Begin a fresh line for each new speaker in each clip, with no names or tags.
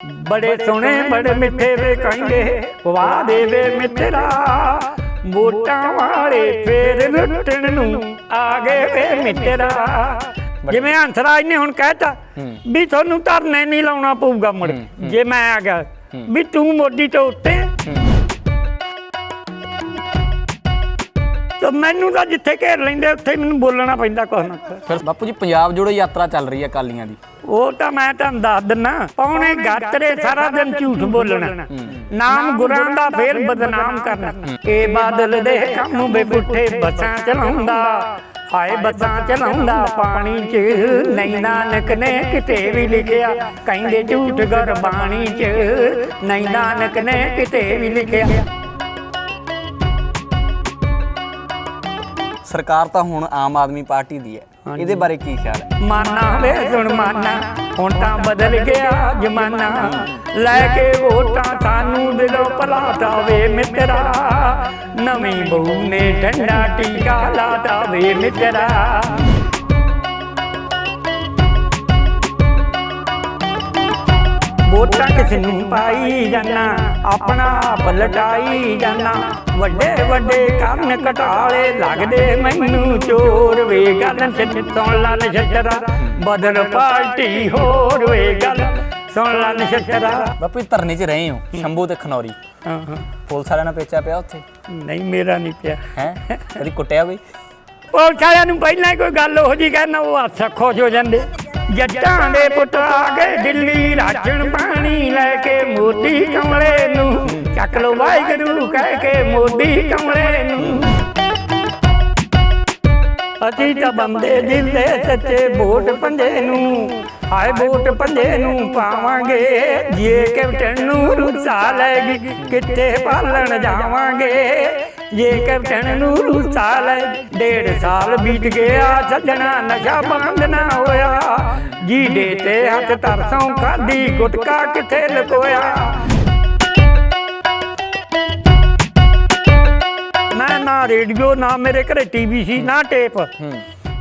ਬੜੇ ਸੋਹਣੇ ਬੜੇ ਮਿੱਠੇ ਵੇ ਕਹਿੰਦੇ ਵਾਹ ਦੇ ਵੇ ਮਿੱਤਰਾ। ਮੋਟਾਂ ਵਾਲੇ ਫੇਰ ਲੁੱਟਣ ਨੂੰ ਆ ਗਏ ਵੇ ਮਿੱਤਰਾ। ਜਿਵੇਂ ਹੰਸਰਾਜ ਨੇ ਹੁਣ ਕਹਿਤਾ ਵੀ ਤੁਹਾਨੂੰ ਧਰਨੇ ਨਹੀਂ ਲਾਉਣਾ ਪਊਗਾ ਮੁੜ ਕੇ। ਜੇ ਮੈਂ ਆ ਗਿਆ ਵੀ ਤੂੰ ਮੋਢੀ ਤੋਂ ਉੱਤੇ ਤਾਂ ਮੈਨੂੰ ਤਾਂ ਜਿੱਥੇ ਘੇਰ ਲੈਂਦੇ ਉੱਥੇ ਮੈਨੂੰ ਬੋਲਣਾ ਪੈਂਦਾ ਕੁਛ ਨਾ ਕੁਛ।
ਫਿਰ ਬਾਪੂ ਜੀ ਪੰਜਾਬ ਜੋੜੋ ਯਾਤਰਾ ਚੱਲ ਰਹੀ ਹੈ ਕਾਲੀਆਂ ਦੀ।
ਉਹ ਤਾਂ ਮੈਂ ਤੁਹਾਨੂੰ ਦੱਸ ਦਿੰਨਾ ਪੌਣੇ ਗਾਤਰੇ ਸਾਰਾ ਦਿਨ ਝੂਠ ਬੋਲਣਾ। ਨਾਮ ਗੁਰਾਂ ਦਾ ਫੇਰ ਬਦਨਾਮ ਕਰਨਾ। ਇਹ ਬਾਦਲ ਦੇ ਕੰਮ ਬੇ ਪੁੱਠੇ ਬੱਸਾਂ ਚਲਾਉਂਦਾ। ਹਾਏ ਬੱਸਾਂ ਚਲਾਉਂਦਾ। ਪਾਣੀ 'ਚ ਨਹੀਂ ਨਾਨਕ ਨੇ ਕਿਤੇ ਵੀ ਲਿਖਿਆ। ਕਹਿੰਦੇ ਝੂਠ ਗੁਰਬਾਣੀ 'ਚ ਨਹੀਂ ਨਾਨਕ ਨੇ ਕਿਤੇ ਵੀ ਲਿਖਿਆ।
ਸਰਕਾਰ ਤਾਂ ਹੁਣ ਆਮ ਆਦਮੀ ਪਾਰਟੀ ਦੀ ਹੈ। ਇਹਦੇ ਬਾਰੇ ਕੀ ਖਿਆਲ ਹੈ?
ਮਾਨਾ ਵੇ ਸੁਣ ਮਾਨਾ ਹੁਣ ਤਾਂ ਬਦਲ ਗਿਆ ਜ਼ਮਾਨਾ। ਲੈ ਕੇ ਵੋਟਾਂ ਸਾਨੂੰ ਦਿਲੋਂ ਭਲਾਤਾ ਵੇ ਮਿੱਤਰਾ। ਨਵੀਂ ਬਹੂ ਨੇ ਠੰਡਾ ਟੀਕਾ ਲਾਤਾ ਵੇ ਮਿੱਤਰਾ। ਵੋਟਾਂ ਕਿਸ ਨੂੰ ਪਾਈ ਜਾਨਾ ਆਪਣਾ ਆਪ ਲਟਾਈ ਜਾਨਾ। ਵੱਡੇ ਵੱਡੇ ਕੰਨ ਘਟਾਲੇ ਲੱਗਦੇ ਮੈਨੂੰ ਚੋਰ ਵੇ ਗੱਲ ਸੁਣ ਲਾ ਨਛਤਰਾ। ਬਦਲ ਪਾਰਟੀ ਹੋਰ ਵੇ ਗੱਲ ਸੁਣ ਲਾ ਨਛਤਰਾ।
ਬਾਪੂ ਧਰਨੇ 'ਚ ਰਹੇ ਹੋ। ਸ਼ੰਭੂ ਤੇ ਖਨੌਰੀ।
ਹਾਂ ਹਾਂ।
ਪੁਲਿਸ ਵਾਲਿਆਂ ਨਾਲ ਪੇਚਾ ਪਿਆ ਉੱਥੇ?
ਨਹੀਂ ਮੇਰਾ ਨਹੀਂ ਪਿਆ।
ਹੈ? ਕਦੀ ਕੁੱਟਿਆ ਕੋਈ?
ਉਹ ਸਾਰਿਆਂ ਨੂੰ ਪਹਿਲਾਂ ਹੀ ਕੋਈ ਗੱਲ ਹੋ ਜੀ ਕਹਿਣਾ ਉਹ ਹੱਥ ਖੁਸ਼ ਹੋ ਜਾਂਦੇ। ਜੱਟਾਂ ਦੇ ਪੁੱਤ ਆ ਗਏ ਦਿੱਲੀ ਰਾਜਣ ਪਾਣੀ ਲੈ ਕੇ ਮੋਦੀ ਕਮਲੇ ਨੂੰ ਚੱਕ ਲੋ ਵਾਹਿਗੁਰੂ ਕਹਿ ਕੇ ਮੋਦੀ ਕਮਲੇ ਨੂੰ। ਅਸੀਂ ਤਾਂ ਬੰਦੇ ਦਿਲ ਦੇ ਸੱਚੇ ਵੋਟ ਪੰਜੇ ਨੂੰ ਹਾਏ ਵੋਟ ਪੰਜੇ ਨੂੰ ਪਾਵਾਂਗੇ। ਜੇ ਕੈਪਟਨ ਨੂੰ ਰੁਸਾ ਲੈਗੀ ਕਿੱਥੇ ਪਾਲਣ ਜਾਵਾਂਗੇ? ਜੇ ਕੈਪਟਨ ਨੂੰ ਰੁਸਾ ਲੈ ਡੇਢ ਸਾਲ ਬੀਤ ਗਿਆ, ਸੱਜਣਾ ਨਸ਼ਾ ਬੰਦ ਨਾ ਹੋਇਆ। ਜੀ ਤੇ ਹੱਥ ਤਰਸੋਂ ਖਾਦੀ, ਗੁਟਕਾ ਕਿੱਥੇ ਲਕੋਇਆ? ਮੈਂ ਨਾ ਰੇਡੀਓ, ਨਾ ਮੇਰੇ ਘਰੇ ਟੀਵੀ ਸੀ, ਨਾ ਟੇਪ।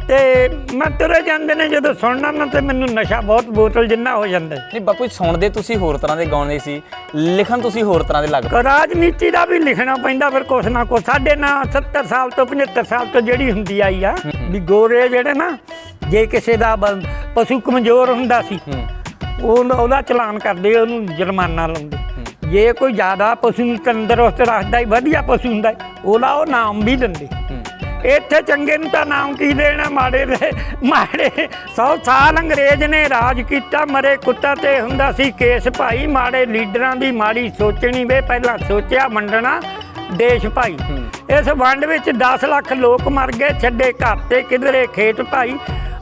ਤੇ ਮੈਂ ਤੁਰੇ ਜਾਂਦੇ ਨੇ ਜਦੋਂ ਸੁਣਨਾ ਨਾ ਤੇ ਮੈਨੂੰ ਨਸ਼ਾ ਬਹੁਤ ਬੋਤਲ ਜਿੰਨਾ ਹੋ ਜਾਂਦਾ
ਨਹੀਂ ਬਾਪੂ ਜੀ ਸੁਣਦੇ ਤੁਸੀਂ ਹੋਰ ਤਰ੍ਹਾਂ ਦੇ ਗਾਉਂਦੇ ਸੀ ਲਿਖਣ ਤੁਸੀਂ ਹੋਰ ਤਰ੍ਹਾਂ ਦੇ ਲੱਗਦੇ।
ਕ ਰਾਜਨੀਤੀ ਦਾ ਵੀ ਲਿਖਣਾ ਪੈਂਦਾ ਫਿਰ ਕੁਛ ਨਾ ਕੁਛ। ਸਾਡੇ ਨਾ 70 ਸਾਲ ਤੋਂ 75 ਸਾਲ ਤੋਂ ਜਿਹੜੀ ਹੁੰਦੀ ਆਈ ਆ ਵੀ ਗੋਰੇ ਜਿਹੜੇ ਨਾ ਜੇ ਕਿਸੇ ਦਾ ਬ- ਪਸ਼ੂ ਕਮਜ਼ੋਰ ਹੁੰਦਾ ਸੀ ਉਹ ਉਹਦਾ ਚਲਾਨ ਕਰਦੇ ਉਹਨੂੰ ਜੁਰਮਾਨਾ ਲਾਉਂਦੇ। ਜੇ ਕੋਈ ਜ਼ਿਆਦਾ ਪਸ਼ੂ ਨੂੰ ਤੰਦਰੁਸਤ ਰੱਖਦਾ ਹੀ ਵਧੀਆ ਪਸ਼ੂ ਹੁੰਦਾ ਹੈ, ਉਹਦਾ ਉਹ ਨਾਮ ਵੀ ਦਿੰਦੇ। ਇੱਥੇ ਚੰਗੇ ਨੂੰ ਤਾਂ ਨਾਮ ਕੀ ਦੇਣਾ? ਮਾੜੇ ਦੇ ਮਾੜੇ 100 ਸਾਲ ਅੰਗਰੇਜ਼ ਨੇ ਰਾਜ ਕੀਤਾ ਮਰੇ ਕੁੱਤਾ ਤੇ ਹੁੰਦਾ ਸੀ ਕੇਸ ਭਾਈ। ਮਾੜੇ ਲੀਡਰਾਂ ਦੀ ਮਾੜੀ ਸੋਚਣੀ ਵੇ ਪਹਿਲਾਂ ਸੋਚਿਆ ਵੰਡਣਾ ਦੇਸ਼ ਭਾਈ। ਇਸ ਵੰਡ ਵਿੱਚ 10 ਲੱਖ ਲੋਕ ਮਰ ਗਏ ਛੱਡੇ ਘਰ ਤੇ ਕਿਧਰੇ ਖੇਤ ਭਾਈ।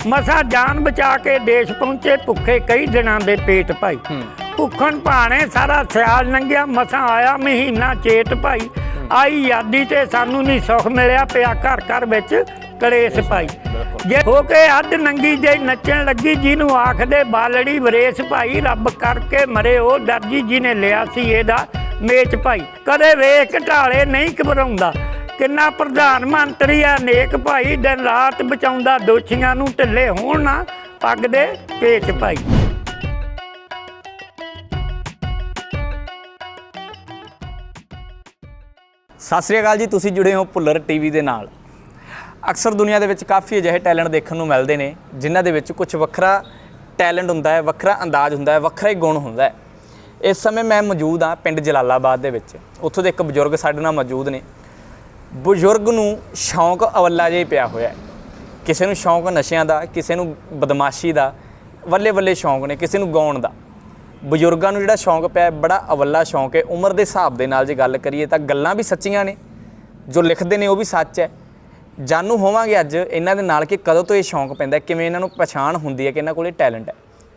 ਮਸਾ ਜਾਨ ਬਚਾ ਕੇ ਦੇਸ਼ ਪਹੁੰਚੇ ਭੁੱਖੇ ਕਈ ਦਿਨਾਂ ਦੇ ਪੇਟ ਭਾਈ। ਭੁੱਖਣ ਭਾਣੇ ਸਾਰਾ ਸਿਆਲ ਲੰਘਿਆ ਮਸਾਂ ਆਇਆ ਮਹੀਨਾ ਚੇਤ ਭਾਈ। ਆਈ ਯਾਦੀ ਤੇ ਸਾਨੂੰ ਨਹੀਂ ਸੁੱਖ ਮਿਲਿਆ ਪਿਆ ਘਰ ਘਰ ਵਿੱਚ ਕਲੇਸ਼ ਭਾਈ ਜੇ ਹੋ ਕੇ ਅੱਧ ਨੰਗੀ ਜੇ ਨੱਚਣ ਲੱਗੀ ਜਿਹਨੂੰ ਆਖਦੇ ਬਾਲੜੀ ਵਰੇਸ ਭਾਈ ਰੱਬ ਕਰਕੇ ਮਰੇ ਉਹ ਦਰਜੀ ਜਿਹਨੇ ਲਿਆ ਸੀ ਇਹਦਾ ਮੇਚ ਭਾਈ। ਕਦੇ ਵੇਖ ਘਟਾਲੇ ਨਹੀਂ ਘਬਰਾਉਂਦਾ। ਕਿੰਨਾ ਪ੍ਰਧਾਨ ਮੰਤਰੀ ਆ ਨੇਕ ਭਾਈ ਦਿਨ ਰਾਤ ਬਚਾਉਂਦਾ ਦੋਸ਼ੀਆਂ ਨੂੰ ਢਿੱਲੇ ਹੋਣ ਨਾ ਪੱਗ ਦੇ ਪੇਚ ਭਾਈ।
ਸਤਿ ਸ੍ਰੀ ਅਕਾਲ ਜੀ, ਤੁਸੀਂ ਜੁੜੇ ਹੋ ਭੁੱਲਰ ਟੀਵੀ ਦੇ ਨਾਲ। ਅਕਸਰ ਦੁਨੀਆ ਦੇ ਵਿੱਚ ਕਾਫੀ ਅਜਿਹੇ ਟੈਲੈਂਟ ਦੇਖਣ ਨੂੰ ਮਿਲਦੇ ਨੇ, ਜਿਨ੍ਹਾਂ ਦੇ ਵਿੱਚ ਕੁਝ ਵੱਖਰਾ ਟੈਲੈਂਟ ਹੁੰਦਾ ਹੈ, ਵੱਖਰਾ ਅੰਦਾਜ਼ ਹੁੰਦਾ ਹੈ, ਵੱਖਰਾ ਹੀ ਗੁਣ ਹੁੰਦਾ ਹੈ। ਇਸ ਸਮੇਂ ਮੈਂ ਮੌਜੂਦ ਹਾਂ ਪਿੰਡ ਜਲਾਲਾਬਾਦ ਦੇ ਵਿੱਚ। ਉੱਥੋਂ ਦੇ ਇੱਕ ਬਜ਼ੁਰਗ ਸਾਡੇ ਨਾਲ ਮੌਜੂਦ ਨੇ। ਬਜ਼ੁਰਗ ਨੂੰ ਸ਼ੌਂਕ ਅਵੱਲਾ ਜਿਹਾ ਹੀ ਪਿਆ ਹੋਇਆ ਹੈ। ਕਿਸੇ ਨੂੰ ਸ਼ੌਂਕ ਨਸ਼ਿਆਂ ਦਾ, ਕਿਸੇ ਨੂੰ ਬਦਮਾਸ਼ੀ ਦਾ ਵੱਲੇ ਵੱਲੇ ਸ਼ੌਂਕ ਨੇ, ਕਿਸੇ ਨੂੰ ਗਾਉਣ ਦਾ। ਬਜ਼ੁਰਗਾਂ ਨੂੰ ਜਿਹੜਾ ਸ਼ੌਂਕ ਪਿਆ ਬੜਾ ਅਵੱਲਾ ਸ਼ੌਂਕ ਹੈ। ਉਮਰ ਦੇ ਹਿਸਾਬ ਦੇ ਨਾਲ ਜੇ ਗੱਲ ਕਰੀਏ ਤਾਂ ਗੱਲਾਂ ਵੀ ਸੱਚੀਆਂ ਨੇ ਜੋ ਲਿਖਦੇ ਨੇ ਉਹ ਵੀ ਸੱਚ ਹੈ। ਜਾਣੂ ਹੋਵਾਂਗੇ ਅੱਜ ਇਹਨਾਂ ਦੇ ਨਾਲ ਕਿ ਕਦੋਂ ਤੋਂ ਇਹ ਸ਼ੌਂਕ ਪੈਂਦਾ ਕਿਵੇਂ ਇਹਨਾਂ ਨੂੰ ਪਛਾਣ ਹੁੰਦੀ ਹੈ ਕਿ ਇਹਨਾਂ ਕੋਲੇ ਟੈਲੈਂਟ ਹੈ।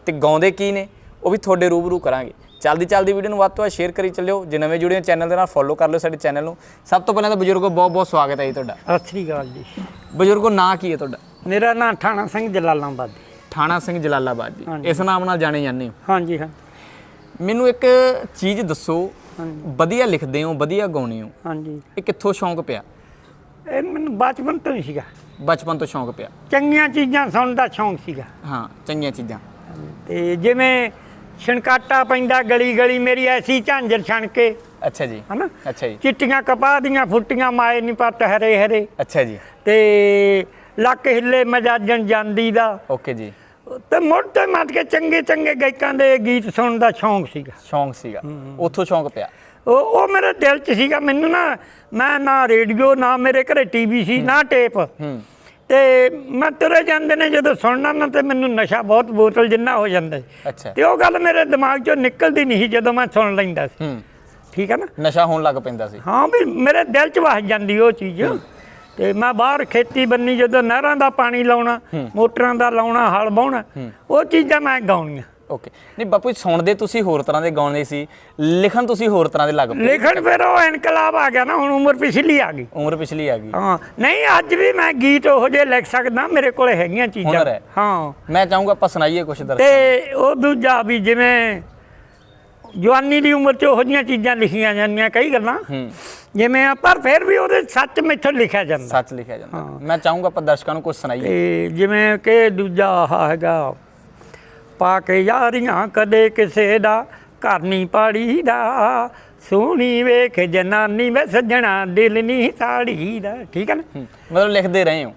ਤੇ ਗਾਉਂਦੇ ਕੀ ਨੇ ਉਹ ਵੀ ਤੁਹਾਡੇ ਰੂਬਰੂ ਕਰਾਂਗੇ। ਚਲਦੀ ਚਲਦੀ ਵੀਡੀਓ ਨੂੰ ਵੱਧ ਤੋਂ ਵੱਧ ਸ਼ੇਅਰ ਕਰੀ ਚੱਲਿਓ। ਜੇ ਨਵੇਂ ਜੁੜੇ ਹੋ ਚੈਨਲ ਦੇ ਨਾਲ ਫੋਲੋ ਕਰ ਲਿਓ ਸਾਡੇ ਚੈਨਲ ਨੂੰ। ਸਭ ਤੋਂ ਪਹਿਲਾਂ ਤਾਂ ਬਜ਼ੁਰਗੋ ਬਹੁਤ ਬਹੁਤ ਸਵਾਗਤ ਹੈ ਜੀ ਤੁਹਾਡਾ।
ਸਤਿ ਸ੍ਰੀ ਅਕਾਲ ਜੀ।
ਬਜ਼ੁਰਗੋ ਨਾਂ ਕੀ ਹੈ ਤੁਹਾਡਾ?
ਮੇਰਾ ਨਾਮ ਠਾਣਾ ਸਿੰਘ ਜਲਾਲਾਬਾਦ
ਥਾਣਾ ਸਿੰਘ ਜਲਾਲਾਬਾਦ ਜੀ। ਇਸ ਨਾਮ ਨਾਲ ਜਾਣੇ ਜਾਂਦੇ ਹੋ?
ਹਾਂਜੀ ਹਾਂ
ਮੈਨੂੰ ਇੱਕ ਚੀਜ਼ ਦੱਸੋ।
ਹਾਂਜੀ।
ਵਧੀਆ ਲਿਖਦੇ ਹੋ ਵਧੀਆ ਗਾਉਂਦੇ ਹੋ।
ਹਾਂਜੀ।
ਇਹ ਕਿੱਥੋਂ ਸ਼ੌਂਕ ਪਿਆ?
ਇਹ ਮੈਨੂੰ ਬਚਪਨ ਤੋਂ ਹੀ ਸੀਗਾ।
ਬਚਪਨ ਤੋਂ ਸ਼ੌਂਕ ਪਿਆ।
ਚੰਗੀਆਂ ਚੀਜ਼ਾਂ ਸੁਣਨ ਦਾ ਸ਼ੌਂਕ ਸੀਗਾ।
ਹਾਂ ਚੰਗੀਆਂ ਚੀਜ਼ਾਂ।
ਤੇ ਜਿਵੇਂ ਛਣਕਾਟਾ ਪੈਂਦਾ ਗਲੀ ਗਲੀ ਮੇਰੀ ਐਸੀ ਝਾਂਜਰ ਛਣ ਕੇ।
ਅੱਛਾ ਜੀ।
ਹਨਾ?
ਅੱਛਾ ਜੀ।
ਚਿੱਟੀਆਂ ਕਪਾਹ ਦੀਆਂ ਫੁੱਟੀਆਂ ਮਾਏ ਨਹੀਂ ਪੱਤ ਹਰੇ ਹਰੇ।
ਅੱਛਾ ਜੀ।
ਤੇ ਲੱਕ ਹਿੱਲੇ ਮਜਾਜਣ ਜਾਂਦੀ ਦਾ।
ਓਕੇ ਜੀ।
ਤੇ ਤੇ ਮੱਤ ਕੇ ਚੰਗੇ ਚੰਗੇ ਗਾਇਕਾਂ ਦੇ ਗੀਤ ਸੁਣਨ ਦਾ ਸ਼ੌਂਕ ਸੀਗਾ।
ਸ਼ੌਂਕ ਸੀਗਾ। ਉੱਥੋਂ ਸ਼ੌਂਕ ਪਿਆ?
ਉਹ ਉਹ ਮੇਰੇ ਦਿਲ 'ਚ ਸੀਗਾ ਮੈਨੂੰ ਨਾ ਮੈਂ ਨਾ ਰੇਡੀਓ ਨਾ ਮੇਰੇ ਘਰੇ ਟੀਵੀ ਸੀ ਨਾ ਟੇਪ। ਤੇ ਮੈਂ ਤੁਰੇ ਜਾਂਦੇ ਨੇ ਜਦੋਂ ਸੁਣਨਾ ਨਾ ਤੇ ਮੈਨੂੰ ਨਸ਼ਾ ਬਹੁਤ ਬੋਤਲ ਜਿੰਨਾ ਹੋ ਜਾਂਦਾ ਸੀ।
ਅੱਛਾ।
ਤੇ ਉਹ ਗੱਲ ਮੇਰੇ ਦਿਮਾਗ 'ਚੋਂ ਨਿਕਲਦੀ ਨਹੀਂ ਸੀ ਜਦੋਂ ਮੈਂ ਸੁਣ ਲੈਂਦਾ ਸੀ। ਠੀਕ ਹੈ ਨਾ?
ਨਸ਼ਾ ਹੋਣ ਲੱਗ ਪੈਂਦਾ ਸੀ।
ਹਾਂ ਵੀ ਮੇਰੇ ਦਿਲ 'ਚ ਵਸ ਜਾਂਦੀ ਉਹ ਚੀਜ਼। ਤੇ ਮੈਂ ਬਾਹਰ ਖੇਤੀ ਬੰਨੀ ਜਦੋਂ ਨਹਿਰਾਂ ਦਾ ਪਾਣੀ ਲਾਉਣਾ ਮੋਟਰਾਂ ਦਾ ਲਾਉਣਾ ਹਲ ਵਾਹੁਣਾ ਉਹ ਚੀਜ਼ਾਂ ਮੈਂ ਗਾਉਣੀਆਂ।
ਓਕੇ। ਨਹੀਂ ਬਾਪੂ ਜੀ, ਸੁਣਦੇ ਤੁਸੀਂ ਹੋਰ ਤਰ੍ਹਾਂ ਦੇ ਗਾਉਂਦੇ ਸੀ ਲਿਖਣ ਤੁਸੀਂ ਹੋਰ ਤਰ੍ਹਾਂ ਦੇ ਲੱਗ ਪਏ।
ਲਿਖਣ ਫਿਰ ਉਹ ਇਨਕਲਾਬ ਆ ਗਿਆ ਨਾ ਹੁਣ ਉਮਰ ਪਿਛਲੀ ਆ ਗਈ।
ਉਮਰ ਪਿਛਲੀ ਆ ਗਈ।
ਹਾਂ ਨਹੀਂ ਅੱਜ ਵੀ ਮੈਂ ਗੀਤ ਉਹੋ ਜਿਹੇ ਲਿਖ ਸਕਦਾ ਮੇਰੇ ਕੋਲ ਹੈਗੀਆਂ ਚੀਜ਼ਾਂ।
ਹੈ। ਮੈਂ ਚਾਹੂੰਗਾ ਆਪਾਂ ਸੁਣਾਈਏ ਕੁਛ ਦਰ
ਤੇ ਉਹ ਦੂਜਾ ਵੀ ਜਿਵੇਂ ਜਵਾਨੀ ਦੀ ਉਮਰ 'ਚ ਉਹੋ ਜਿਹੀਆਂ ਚੀਜ਼ਾਂ ਲਿਖੀਆਂ ਜਾਂਦੀਆਂ ਕਈ ਗੱਲਾਂ।
ਹੂੰ।
ਜਿਵੇਂ ਆ, ਪਰ ਫਿਰ ਵੀ ਉਹਦੇ ਸੱਚ ਮੈਥੋਂ ਲਿਖਿਆ ਜਾਂਦਾ।
ਸੱਚ ਲਿਖਿਆ ਜਾਂਦਾ। ਮੈਂ ਚਾਹੂੰਗਾ ਆਪਾਂ ਦਰਸ਼ਕਾਂ ਨੂੰ ਕੁਝ ਸੁਣਾਈਏ।
ਤੇ ਜਿਵੇਂ ਕਿ ਦੂਜਾ ਆਹ ਹੈਗਾ ਪਾ ਕੇ ਯਾਰੀਆਂ ਕਦੇ ਕਿਸੇ ਦਾ ਘਰ ਨਹੀਂ ਪਾੜੀ ਦਾ ਸੋਹਣੀ ਵੇਖ ਜਨਾਨੀ ਵੇ ਸੱਜਣਾ ਦਿਲ ਨਹੀਂ ਸਾੜੀ ਦਾ ਠੀਕ ਹੈ ਨਾ?
ਮਤਲਬ ਲਿਖਦੇ ਰਹੇ ਹੋ।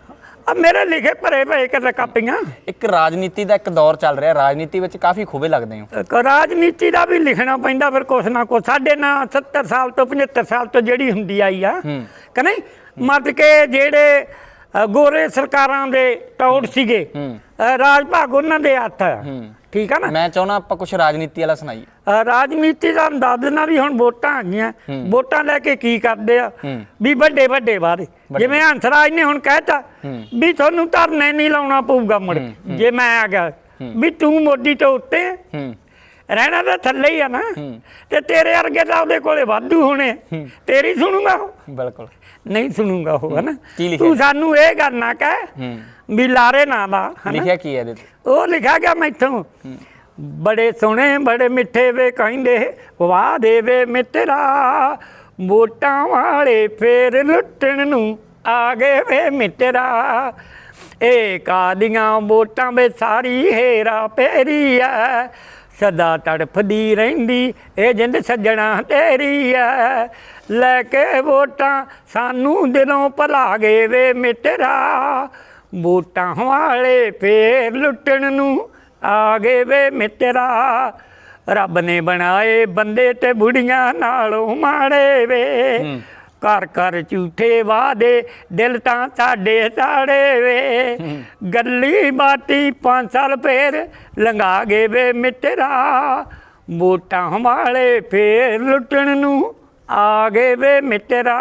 ਆ ਮੇਰੇ ਲਿਖੇ ਭਰੇ ਭਰੇ ਕਿਤੇ ਕਾਪੀਆਂ।
ਇੱਕ ਰਾਜਨੀਤੀ ਦਾ ਇੱਕ ਦੌਰ ਚੱਲ ਰਿਹਾ ਰਾਜਨੀਤੀ ਵਿੱਚ ਕਾਫੀ ਖੂਬੇ ਲੱਗਦੇ ਹੋ।
ਇੱਕ ਰਾਜਨੀਤੀ ਦਾ ਵੀ ਲਿਖਣਾ ਪੈਂਦਾ ਫਿਰ ਕੁਛ ਨਾ ਕੁਛ। ਸਾਡੇ ਨਾਲ 70 ਸਾਲ ਤੋਂ 75 ਸਾਲ ਤੋਂ ਜਿਹੜੀ ਹੁੰਦੀ ਆਈ ਆ। ਕਿ ਨਹੀਂ? ਮਤ ਕੇ ਜਿਹੜੇ ਗੋਰੇ ਸਰਕਾਰਾਂ ਦੇ ਟੌੜ ਸੀਗੇ ਰਾਜ ਭਾਗ ਉਹਨਾਂ ਦੇ ਹੱਥ। ਠੀਕ ਆ ਨਾ?
ਮੈਂ ਚਾਹੁੰਦਾ ਆਪਾਂ ਕੁਝ ਰਾਜਨੀਤੀ ਵਾਲਾ ਸੁਣਾਈਏ।
ਅ, ਰਾਜਨੀਤੀ ਦਾ ਅੰਦਾਜ਼ ਦੇਣਾ ਵੀ ਹੁਣ ਵੋਟਾਂ ਆ ਗਈਆਂ ਵੋਟਾਂ ਲੈ ਕੇ ਕੀ ਕਰਦੇ ਆ। ਵੀ ਵੱਡੇ ਵੱਡੇ ਵਾਅਦੇ। ਜਿਵੇਂ ਹੰਸਰਾਜ ਨੇ ਹੁਣ ਕਹਿਤਾ ਵੀ ਤੁਹਾਨੂੰ ਧਰਨੇ ਨਹੀਂ ਲਾਉਣਾ ਪਊਗਾ ਮੁੜ ਕੇ। ਜੇ ਮੈਂ ਆ ਗਿਆ ਵੀ ਤੂੰ ਮੋਦੀ ਤੋਂ ਉੱਤੇ।
ਹੂੰ।
ਰਹਿਣਾ ਤਾਂ ਥੱਲੇ ਹੀ ਆ ਨਾ। ਤੇ ਤੇਰੇ ਵਰਗੇ ਤਾਂ ਉਹਦੇ ਕੋਲੇ ਵਾਧੂ ਹੋਣੇ ਤੇਰੀ ਸੁਣੂਗਾ ਉਹ?
ਬਿਲਕੁਲ।
ਨਹੀਂ ਸੁਣੂਗਾ ਉਹ ਹਨਾ?
ਕੀ ਲਿਖਿਆ?
ਤੂੰ ਸਾਨੂੰ ਇਹ ਗੱਲ ਨਾ ਕਹਿ।
ਹੂੰ।
ਵੀ ਲਾਰੇ ਨਾ ਲਾ ਹਨਾ?
ਲਿਖਿਆ ਕੀ ਹੈ ਇਹਦੇ ਤੇ?
ਉਹ ਲਿਖਿਆ ਗਿਆ ਮੈਥੋਂ। ਬੜੇ ਸੋਹਣੇ ਬੜੇ ਮਿੱਠੇ ਵੇ ਕਹਿੰਦੇ ਵਾਹ ਦੇਵੇ ਮਿੱਤਰਾ ਵੋਟਾਂ ਵਾਲੇ ਫੇਰ ਲੁੱਟਣ ਨੂੰ ਆ ਗਏ ਵੇ ਮਿੱਤਰਾ ਏ ਕਾਦੀਆਂ ਵੋਟਾਂ ਵੇ ਸਾਰੀ ਹੇਰਾ ਪੇਰੀ ਐ। ਸਦਾ ਤੜਫਦੀ ਰਹਿੰਦੀ ਇਹ ਜਿੰਦ ਸੱਜਣਾ ਤੇਰੀ ਐ। ਲੈ ਕੇ ਵੋਟਾਂ ਸਾਨੂੰ ਦਿਲੋਂ ਭੁਲਾ ਗਏ ਵੇ ਮਿੱਤਰਾ ਵੋਟਾਂ ਵਾਲੇ ਫੇਰ ਲੁੱਟਣ ਨੂੰ ਆ ਗਏ ਵੇ ਮਿੱਤਰਾ। ਰੱਬ ਨੇ ਬਣਾਏ ਬੰਦੇ ਤੇ ਬੁੜੀਆਂ ਨਾਲੋਂ ਮਾੜੇ ਵੇ। ਘਰ ਘਰ ਝੂਠੇ ਵਾਦੇ ਦਿਲ ਤਾਂ ਸਾਡੇ ਸਾੜੇ ਵੇ। ਗੱਲੀ ਬਾਤੀ ਪੰਜ ਸਾਲ ਫੇਰ ਲੰਘਾ ਗਏ ਵੇ ਮਿੱਤਰਾ। ਵੋਟਾਂ ਵਾਲੇ ਫੇਰ ਲੁੱਟਣ ਨੂੰ ਆ ਗਏ ਵੇ ਮਿੱਤਰਾ।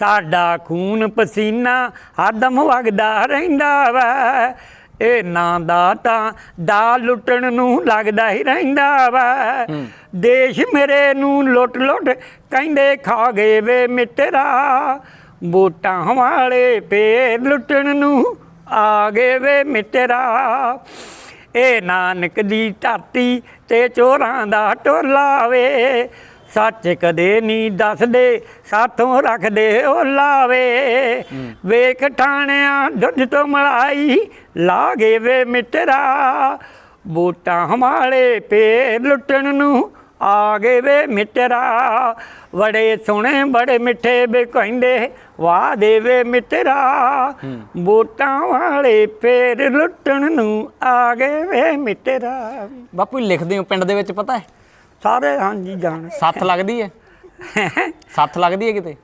ਸਾਡਾ ਖੂਨ ਪਸੀਨਾ ਹਰਦਮ ਵਗਦਾ ਰਹਿੰਦਾ ਵਾ। ਇਹ ਨਾਂ ਦਾ ਤਾਂ ਦਾ ਲੁੱਟਣ ਨੂੰ ਲੱਗਦਾ ਹੀ ਰਹਿੰਦਾ ਵਾ। ਦੇਸ਼ ਮੇਰੇ ਨੂੰ ਲੁੱਟ ਲੁੱਟ ਕਹਿੰਦੇ ਖਾ ਗਏ ਵੇ ਮਿੱਤਰਾ। ਵੋਟਾਂ ਵਾਲੇ ਪੇਰ ਲੁੱਟਣ ਨੂੰ ਆ ਗਏ ਵੇ ਮਿੱਤਰਾ। ਇਹ ਨਾਨਕ ਦੀ ਧਰਤੀ ਤੇ ਚੋਰਾਂ ਦਾ ਟੋਲਾ ਵੇ। ਸੱਚ ਕਦੇ ਨਹੀਂ ਦੱਸਦੇ ਸਾਥੋਂ ਰੱਖਦੇ ਉਹ ਲਾਵੇ। ਵੇਖ ਠਾਣਿਆਂ ਦੁੱਧ ਤੋਂ ਮਲਾਈ ਲਾਗੇ ਵੇ ਮਿੱਤਰਾ ਵੋਟਾਂ ਹਮਾਲੇ ਪੇ ਲੁੱਟਣ ਨੂੰ ਆ ਗਏ ਵੇ ਮਿੱਤਰਾ। ਬੜੇ ਸੋਹਣੇ ਬੜੇ ਮਿੱਠੇ ਵੇ ਕਹਿੰਦੇ ਵਾਹ ਦੇ ਵੇ ਮਿੱਤਰਾ। ਵੋਟਾਂ ਵਾਲੇ ਫੇਰ ਲੁੱਟਣ ਨੂੰ ਆ ਗਏ ਵੇ ਮਿੱਤਰਾ।
ਬਾਪੂ ਲਿਖਦੇ ਹੋ ਪਿੰਡ ਦੇ ਵਿੱਚ ਪਤਾ ਹੈ?
ਸਾਰੇ ਹਾਂਜੀ ਜਾਣ।
ਸੱਥ ਲੱਗਦੀ ਹੈ ਸੱਥ ਲੱਗਦੀ ਹੈ ਕਿਤੇ?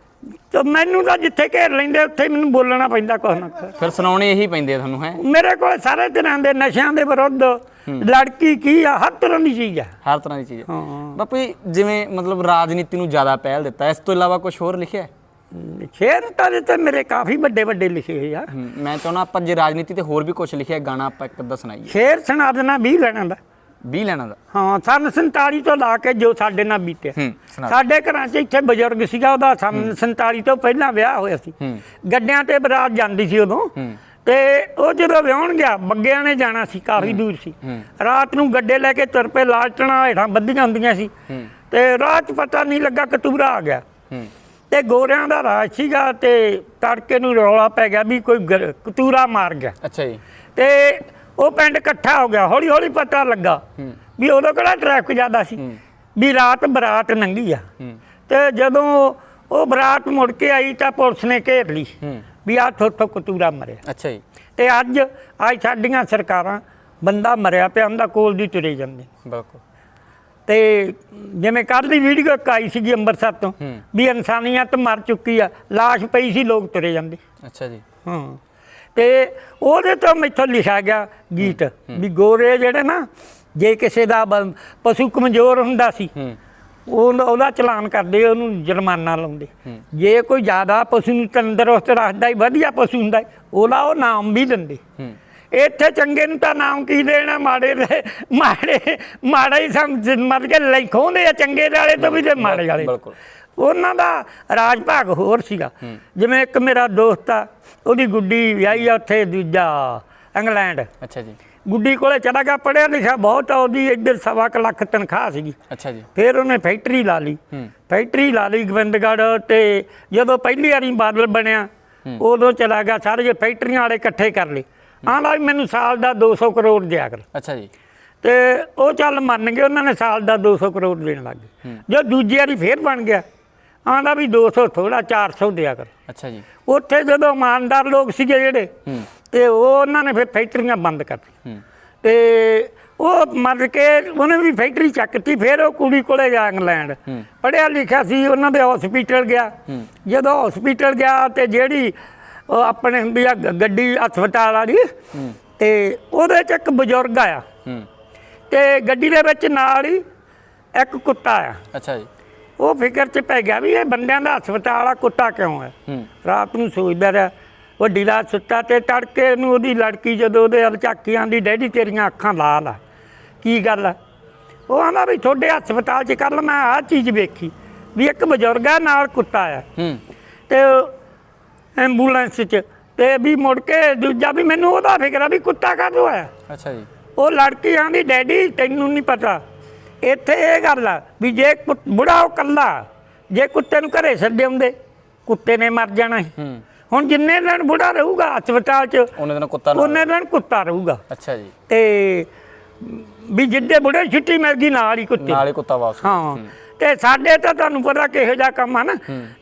ਤੇ ਮੈਨੂੰ ਤਾਂ ਜਿੱਥੇ ਘੇਰ ਲੈਂਦੇ ਉੱਥੇ ਮੈਨੂੰ ਬੋਲਣਾ ਪੈਂਦਾ ਕੁਛ ਨਾ ਕੁਛ।
ਫਿਰ ਸੁਣਾਉਣੇ ਇਹੀ ਪੈਂਦੇ ਆ ਤੁਹਾਨੂੰ ਹੈ?
ਮੇਰੇ ਕੋਲ ਸਾਰੇ ਤਰ੍ਹਾਂ ਦੇ ਨਸ਼ਿਆਂ ਦੇ ਵਿਰੁੱਧ ਲੜਕੀ ਕੀ ਆ ਹਰ ਤਰ੍ਹਾਂ ਦੀ ਚੀਜ਼ ਆ।
ਹਰ ਤਰ੍ਹਾਂ ਦੀ ਚੀਜ਼ ਹੈ। ਬਾਪੂ ਜੀ ਜਿਵੇਂ ਮਤਲਬ ਰਾਜਨੀਤੀ ਨੂੰ ਜ਼ਿਆਦਾ ਪਹਿਲ ਦਿੱਤਾ ਇਸ ਤੋਂ ਇਲਾਵਾ ਕੁਝ ਹੋਰ ਲਿਖਿਆ? ਹੈ
ਸ਼ੇਰ ਤਾਂ ਦੇ ਤੇ ਮੇਰੇ ਕਾਫੀ ਵੱਡੇ ਵੱਡੇ ਲਿਖੇ ਹੋਏ ਆ।
ਮੈਂ ਚਾਹੁੰਦਾ ਆਪਾਂ ਜੇ ਰਾਜਨੀਤੀ ਤੇ ਹੋਰ ਵੀ ਕੁਝ ਲਿਖਿਆ ਗਾਣਾ ਆਪਾਂ ਇੱਕ ਅੱਧਾ ਸੁਣਾਈਏ।
ਸ਼ੇਰ ਸੁਣਾ ਦੇਣਾ 20 ਲੈਣਾ ਦਾ।
20 ਲੈਣਾ ਦਾ।
ਹਾਂ ਸਨ 47 ਤੋਂ ਲਾ ਕੇ ਜੋ ਸਾਡੇ ਨਾਲ ਬੀਤਿਆ
ਹੂੰ ਸੁਣਾ।
ਸਾਡੇ ਘਰਾਂ 'ਚ ਇੱਥੇ ਬਜ਼ੁਰਗ ਸੀਗਾ ਉਹਦਾ ਸਨ 47 ਤੋਂ ਪਹਿਲਾਂ ਵਿਆਹ ਹੋਇਆ ਸੀ। ਗੱਡਿਆਂ ਤੇ ਬਰਾਤ ਜਾਂਦੀ ਸੀ ਉਦੋਂ। ਤੇ ਉਹ ਜਦੋਂ ਵਿਆਹਣ ਗਿਆ ਬੱਗਿਆਂ ਨੇ ਜਾਣਾ ਸੀ ਕਾਫੀ ਦੂਰ ਸੀ। ਰਾਤ ਨੂੰ ਗੱਡੇ ਲੈ ਕੇ ਤੁਰ ਪਏ ਲਾਲਟਣਾ ਹੇਠਾਂ ਬੱਧੀਆਂ ਹੁੰਦੀਆਂ ਸੀ। ਤੇ ਰਾਤ 'ਚ ਪਤਾ ਨਹੀਂ ਲੱਗਾ ਕਤੂਰਾ ਆ ਗਿਆ।
ਹੂੰ।
ਤੇ ਗੋਰਿਆਂ ਦਾ ਰਾਜ ਸੀਗਾ ਤੇ ਤੜਕੇ ਨੂੰ ਰੌਲਾ ਪੈ ਗਿਆ ਵੀ ਕੋਈ ਗਰ- ਕਤੂਰਾ ਮਾਰ ਗਿਆ।
ਅੱਛਾ ਜੀ।
ਤੇ ਉਹ ਪਿੰਡ ਇਕੱਠਾ ਹੋ ਗਿਆ ਹੌਲੀ ਹੌਲੀ ਪਤਾ ਲੱਗਾ ਵੀ ਉਦੋਂ ਕਿਹੜਾ ਟ੍ਰੈਫਿਕ ਜ਼ਿਆਦਾ ਸੀ ਵੀ ਰਾਤ ਬਰਾਤ ਲੰਘੀ ਆ। ਤੇ ਜਦੋਂ ਉਹ ਬਰਾਤ ਮੁੜ ਕੇ ਆਈ ਤਾਂ ਪੁਲਿਸ ਨੇ ਘੇਰ ਲਈ ਵੀ ਆ ਥੋਥੋ ਕਤੂਰਾ ਮਰਿਆ।
ਅੱਛਾ ਜੀ।
ਤੇ ਅੱਜ ਅੱਜ ਸਾਡੀਆਂ ਸਰਕਾਰਾਂ ਬੰਦਾ ਮਰਿਆ ਪਿਆ ਹੁੰਦਾ ਕੋਲ ਦੀ ਤੁਰੇ ਜਾਂਦੇ।
ਬਿਲਕੁਲ।
ਤੇ ਜਿਵੇਂ ਕੱਲ੍ਹ ਦੀ ਵੀਡੀਓ ਇੱਕ ਆਈ ਸੀਗੀ ਅੰਮ੍ਰਿਤਸਰ ਤੋਂ। ਵੀ ਇਨਸਾਨੀਅਤ ਮਰ ਚੁੱਕੀ ਆ ਲਾਸ਼ ਪਈ ਸੀ ਲੋਕ ਤੁਰੇ ਜਾਂਦੇ।
ਅੱਛਾ ਜੀ।
ਹਾਂ। ਤੇ ਉਹਦੇ ਤੋਂ ਮੈਥੋਂ ਲਿਖਿਆ ਗਿਆ ਗੀਤ ਵੀ ਗੋਰੇ ਜਿਹੜੇ ਨਾ ਜੇ ਕਿਸੇ ਦਾ ਪਸ਼ੂ ਕਮਜ਼ੋਰ ਹੁੰਦਾ ਸੀ ਉਹ ਉਹਦਾ ਚਲਾਨ ਕਰਦੇ ਉਹਨੂੰ ਜੁਰਮਾਨਾ ਲਾਉਂਦੇ। ਜੇ ਕੋਈ ਜ਼ਿਆਦਾ ਪਸ਼ੂ ਨੂੰ ਤੰਦਰੁਸਤ ਰੱਖਦਾ ਹੀ ਵਧੀਆ ਪਸ਼ੂ ਹੁੰਦਾ ਉਹਦਾ ਉਹ ਨਾਮ ਵੀ ਦਿੰਦੇ। ਇੱਥੇ ਚੰਗੇ ਨੂੰ ਤਾਂ ਨਾਮ ਕੀ ਦੇਣਾ ਮਾੜੇ ਦੇ ਮਾੜੇ ਮਾੜਾ ਹੀ ਸਮਝ ਮਤ ਕੇ ਲਿਖਾਉਂਦੇ ਆ ਚੰਗੇ ਵਾਲੇ ਤੋਂ ਵੀ ਤੇ ਮਾੜੇ ਵਾਲੇ
ਬਿਲਕੁਲ।
ਉਹਨਾਂ ਦਾ ਰਾਜ ਭਾਗ ਹੋਰ ਸੀਗਾ। ਜਿਵੇਂ ਇੱਕ ਮੇਰਾ ਦੋਸਤ ਆ ਉਹਦੀ ਗੁੱਡੀ ਵਿਆਹੀ ਆ ਉੱਥੇ ਦੂਜਾ ਇੰਗਲੈਂਡ।
ਅੱਛਾ ਜੀ।
ਗੁੱਡੀ ਕੋਲੇ ਚਲਾ ਗਿਆ ਪੜਿਆ ਲਿਖਿਆ ਬਹੁਤ ਆ ਉਹਦੀ ਇੱਧਰ ਸਵਾ ਕੁ ਲੱਖ ਤਨਖਾਹ ਸੀਗੀ।
ਅੱਛਾ ਜੀ।
ਫਿਰ ਉਹਨੇ ਫੈਕਟਰੀ ਲਾ ਲਈ। ਫੈਕਟਰੀ ਲਾ ਲਈ ਗੋਬਿੰਦਗੜ੍ਹ ਤੇ ਜਦੋਂ ਪਹਿਲੀ ਵਾਰੀ ਬਾਦਲ ਬਣਿਆ ਉਦੋਂ ਚਲਾ ਗਿਆ ਸਾਰੇ ਜੇ ਫੈਕਟਰੀਆਂ ਵਾਲੇ ਇਕੱਠੇ ਕਰ ਲਏ। ਆਂਦਾ ਵੀ ਮੈਨੂੰ ਸਾਲ ਦਾ 200 ਕਰੋੜ ਦਿਆ ਕਰ।
ਅੱਛਾ ਜੀ।
ਤੇ ਉਹ ਚੱਲ ਮੰਨ ਗਏ ਉਹਨਾਂ ਨੇ ਸਾਲ ਦਾ 200 ਕਰੋੜ ਦੇਣ ਲੱਗ ਗਏ। ਜਦ ਦੂਜੀ ਵਾਰੀ ਫੇਰ ਬਣ ਗਿਆ ਆਂਦਾ ਵੀ 200 ਥੋੜਾ 400 ਦਿਆ ਕਰ।
ਅੱਛਾ ਜੀ।
ਉੱਥੇ ਜਦੋਂ ਇਮਾਨਦਾਰ ਲੋਕ ਸੀਗੇ ਜਿਹੜੇ ਤੇ ਉਹ ਉਹਨਾਂ ਨੇ ਫਿਰ ਫੈਕਟਰੀਆਂ ਬੰਦ ਕਰਤੀਆਂ। ਤੇ ਉਹ ਮਰ ਕੇ ਉਹਨੇ ਵੀ ਫੈਕਟਰੀ ਚੱਕਤੀ ਫਿਰ ਉਹ ਕੁੜੀ ਕੋਲੇ ਜਾ ਇੰਗਲੈਂਡ। ਪੜਿਆ ਲਿਖਿਆ ਸੀ ਉਹਨਾਂ ਦੇ ਹਸਪੀਟਲ ਗਿਆ। ਜਦੋਂ ਹਸਪੀਟਲ ਗਿਆ ਤੇ ਜਿਹੜੀ ਉਹ ਆਪਣੇ ਹੁੰਦੀ ਆ ਗੱਡੀ ਹਸਪਤਾਲ ਵਾਲੀ ਤੇ ਉਹਦੇ ਚ ਇੱਕ ਬਜ਼ੁਰਗ ਆਇਆ। ਤੇ ਗੱਡੀ ਦੇ ਵਿੱਚ ਨਾਲ ਹੀ ਇੱਕ ਕੁੱਤਾ ਆ
ਅੱਛਾ ਜੀ।
ਉਹ ਫਿਕਰ ਚ ਪੈ ਗਿਆ ਵੀ ਇਹ ਬੰਦਿਆਂ ਦਾ ਹਸਪਤਾਲ ਆ ਕੁੱਤਾ ਕਿਉਂ ਹੈ? ਰਾਤ ਨੂੰ ਸੋਚਦਾ ਰਿਹਾ ਵੱਡੀ ਰਾਤ ਸੁੱਤਾ ਤੇ ਤੜਕੇ ਨੂੰ ਉਹਦੀ ਲੜਕੀ ਜਦੋਂ ਉਹਦੇ ਵੱਲ ਝਾਕੀ ਆਂਦੀ ਡੈਡੀ ਤੇਰੀਆਂ ਅੱਖਾਂ ਲਾਲ ਆ। ਕੀ ਗੱਲ ਆ? ਉਹ ਆਂਦਾ ਵੀ ਤੁਹਾਡੇ ਹਸਪਤਾਲ 'ਚ ਕੱਲ ਮੈਂ ਆਹ ਚੀਜ਼ ਵੇਖੀ ਵੀ ਇੱਕ ਬਜ਼ੁਰਗ ਆ ਨਾਲ ਕੁੱਤਾ ਆ।
ਹੂੰ।
ਤੇ ਐਂਬੂਲੈਂਸ 'ਚ ਤੇ ਵੀ ਮੁੜ ਕੇ ਦੂਜਾ ਵੀ ਮੈਨੂੰ ਉਹਦਾ ਫਿਕਰ ਆ ਵੀ ਕੁੱਤਾ ਕਾਹਦੋਂ ਆਇਆ?
ਅੱਛਾ ਜੀ।
ਉਹ ਲੜਕੀ ਆਂਦੀ ਡੈਡੀ ਤੈਨੂੰ ਨਹੀਂ ਪਤਾ। ਇੱਥੇ ਇਹ ਗੱਲ ਆ ਵੀ ਜੇ ਕੁ- ਬੁੜਾ ਉਹ ਕੱਲਾ ਜੇ ਕੁੱਤੇ ਨੂੰ ਘਰੇ ਛੱਡੇ ਹੁੰਦੇ ਕੁੱਤੇ ਨੇ ਮਰ ਜਾਣਾ ਸੀ।
ਹੂੰ।
ਹੁਣ ਜਿੰਨੇ ਦਿਨ ਬੁੜਾ ਰਹੂਗਾ ਹਸਪਤਾਲ 'ਚ
ਉਹਨੇ ਦਿਨ ਕੁੱਤਾ ਨਾਲ
ਉਹਨੇ ਦਿਨ ਕੁੱਤਾ ਰਹੂਗਾ।
ਅੱਛਾ ਜੀ।
ਤੇ ਵੀ ਜਿੱਦੇ ਬੁੜੇ ਛੁੱਟੀ ਮਿਲ ਗਈ ਨਾਲ ਹੀ ਕੁੱਤੇ।
ਨਾਲ ਹੀ ਕੁੱਤਾ ਵਾਪਸ
ਹਾਂ ਤੇ ਸਾਡੇ ਤਾਂ ਤੁਹਾਨੂੰ ਪਤਾ ਕਿਹੋ ਜਿਹਾ ਕੰਮ ਆ ਨਾ।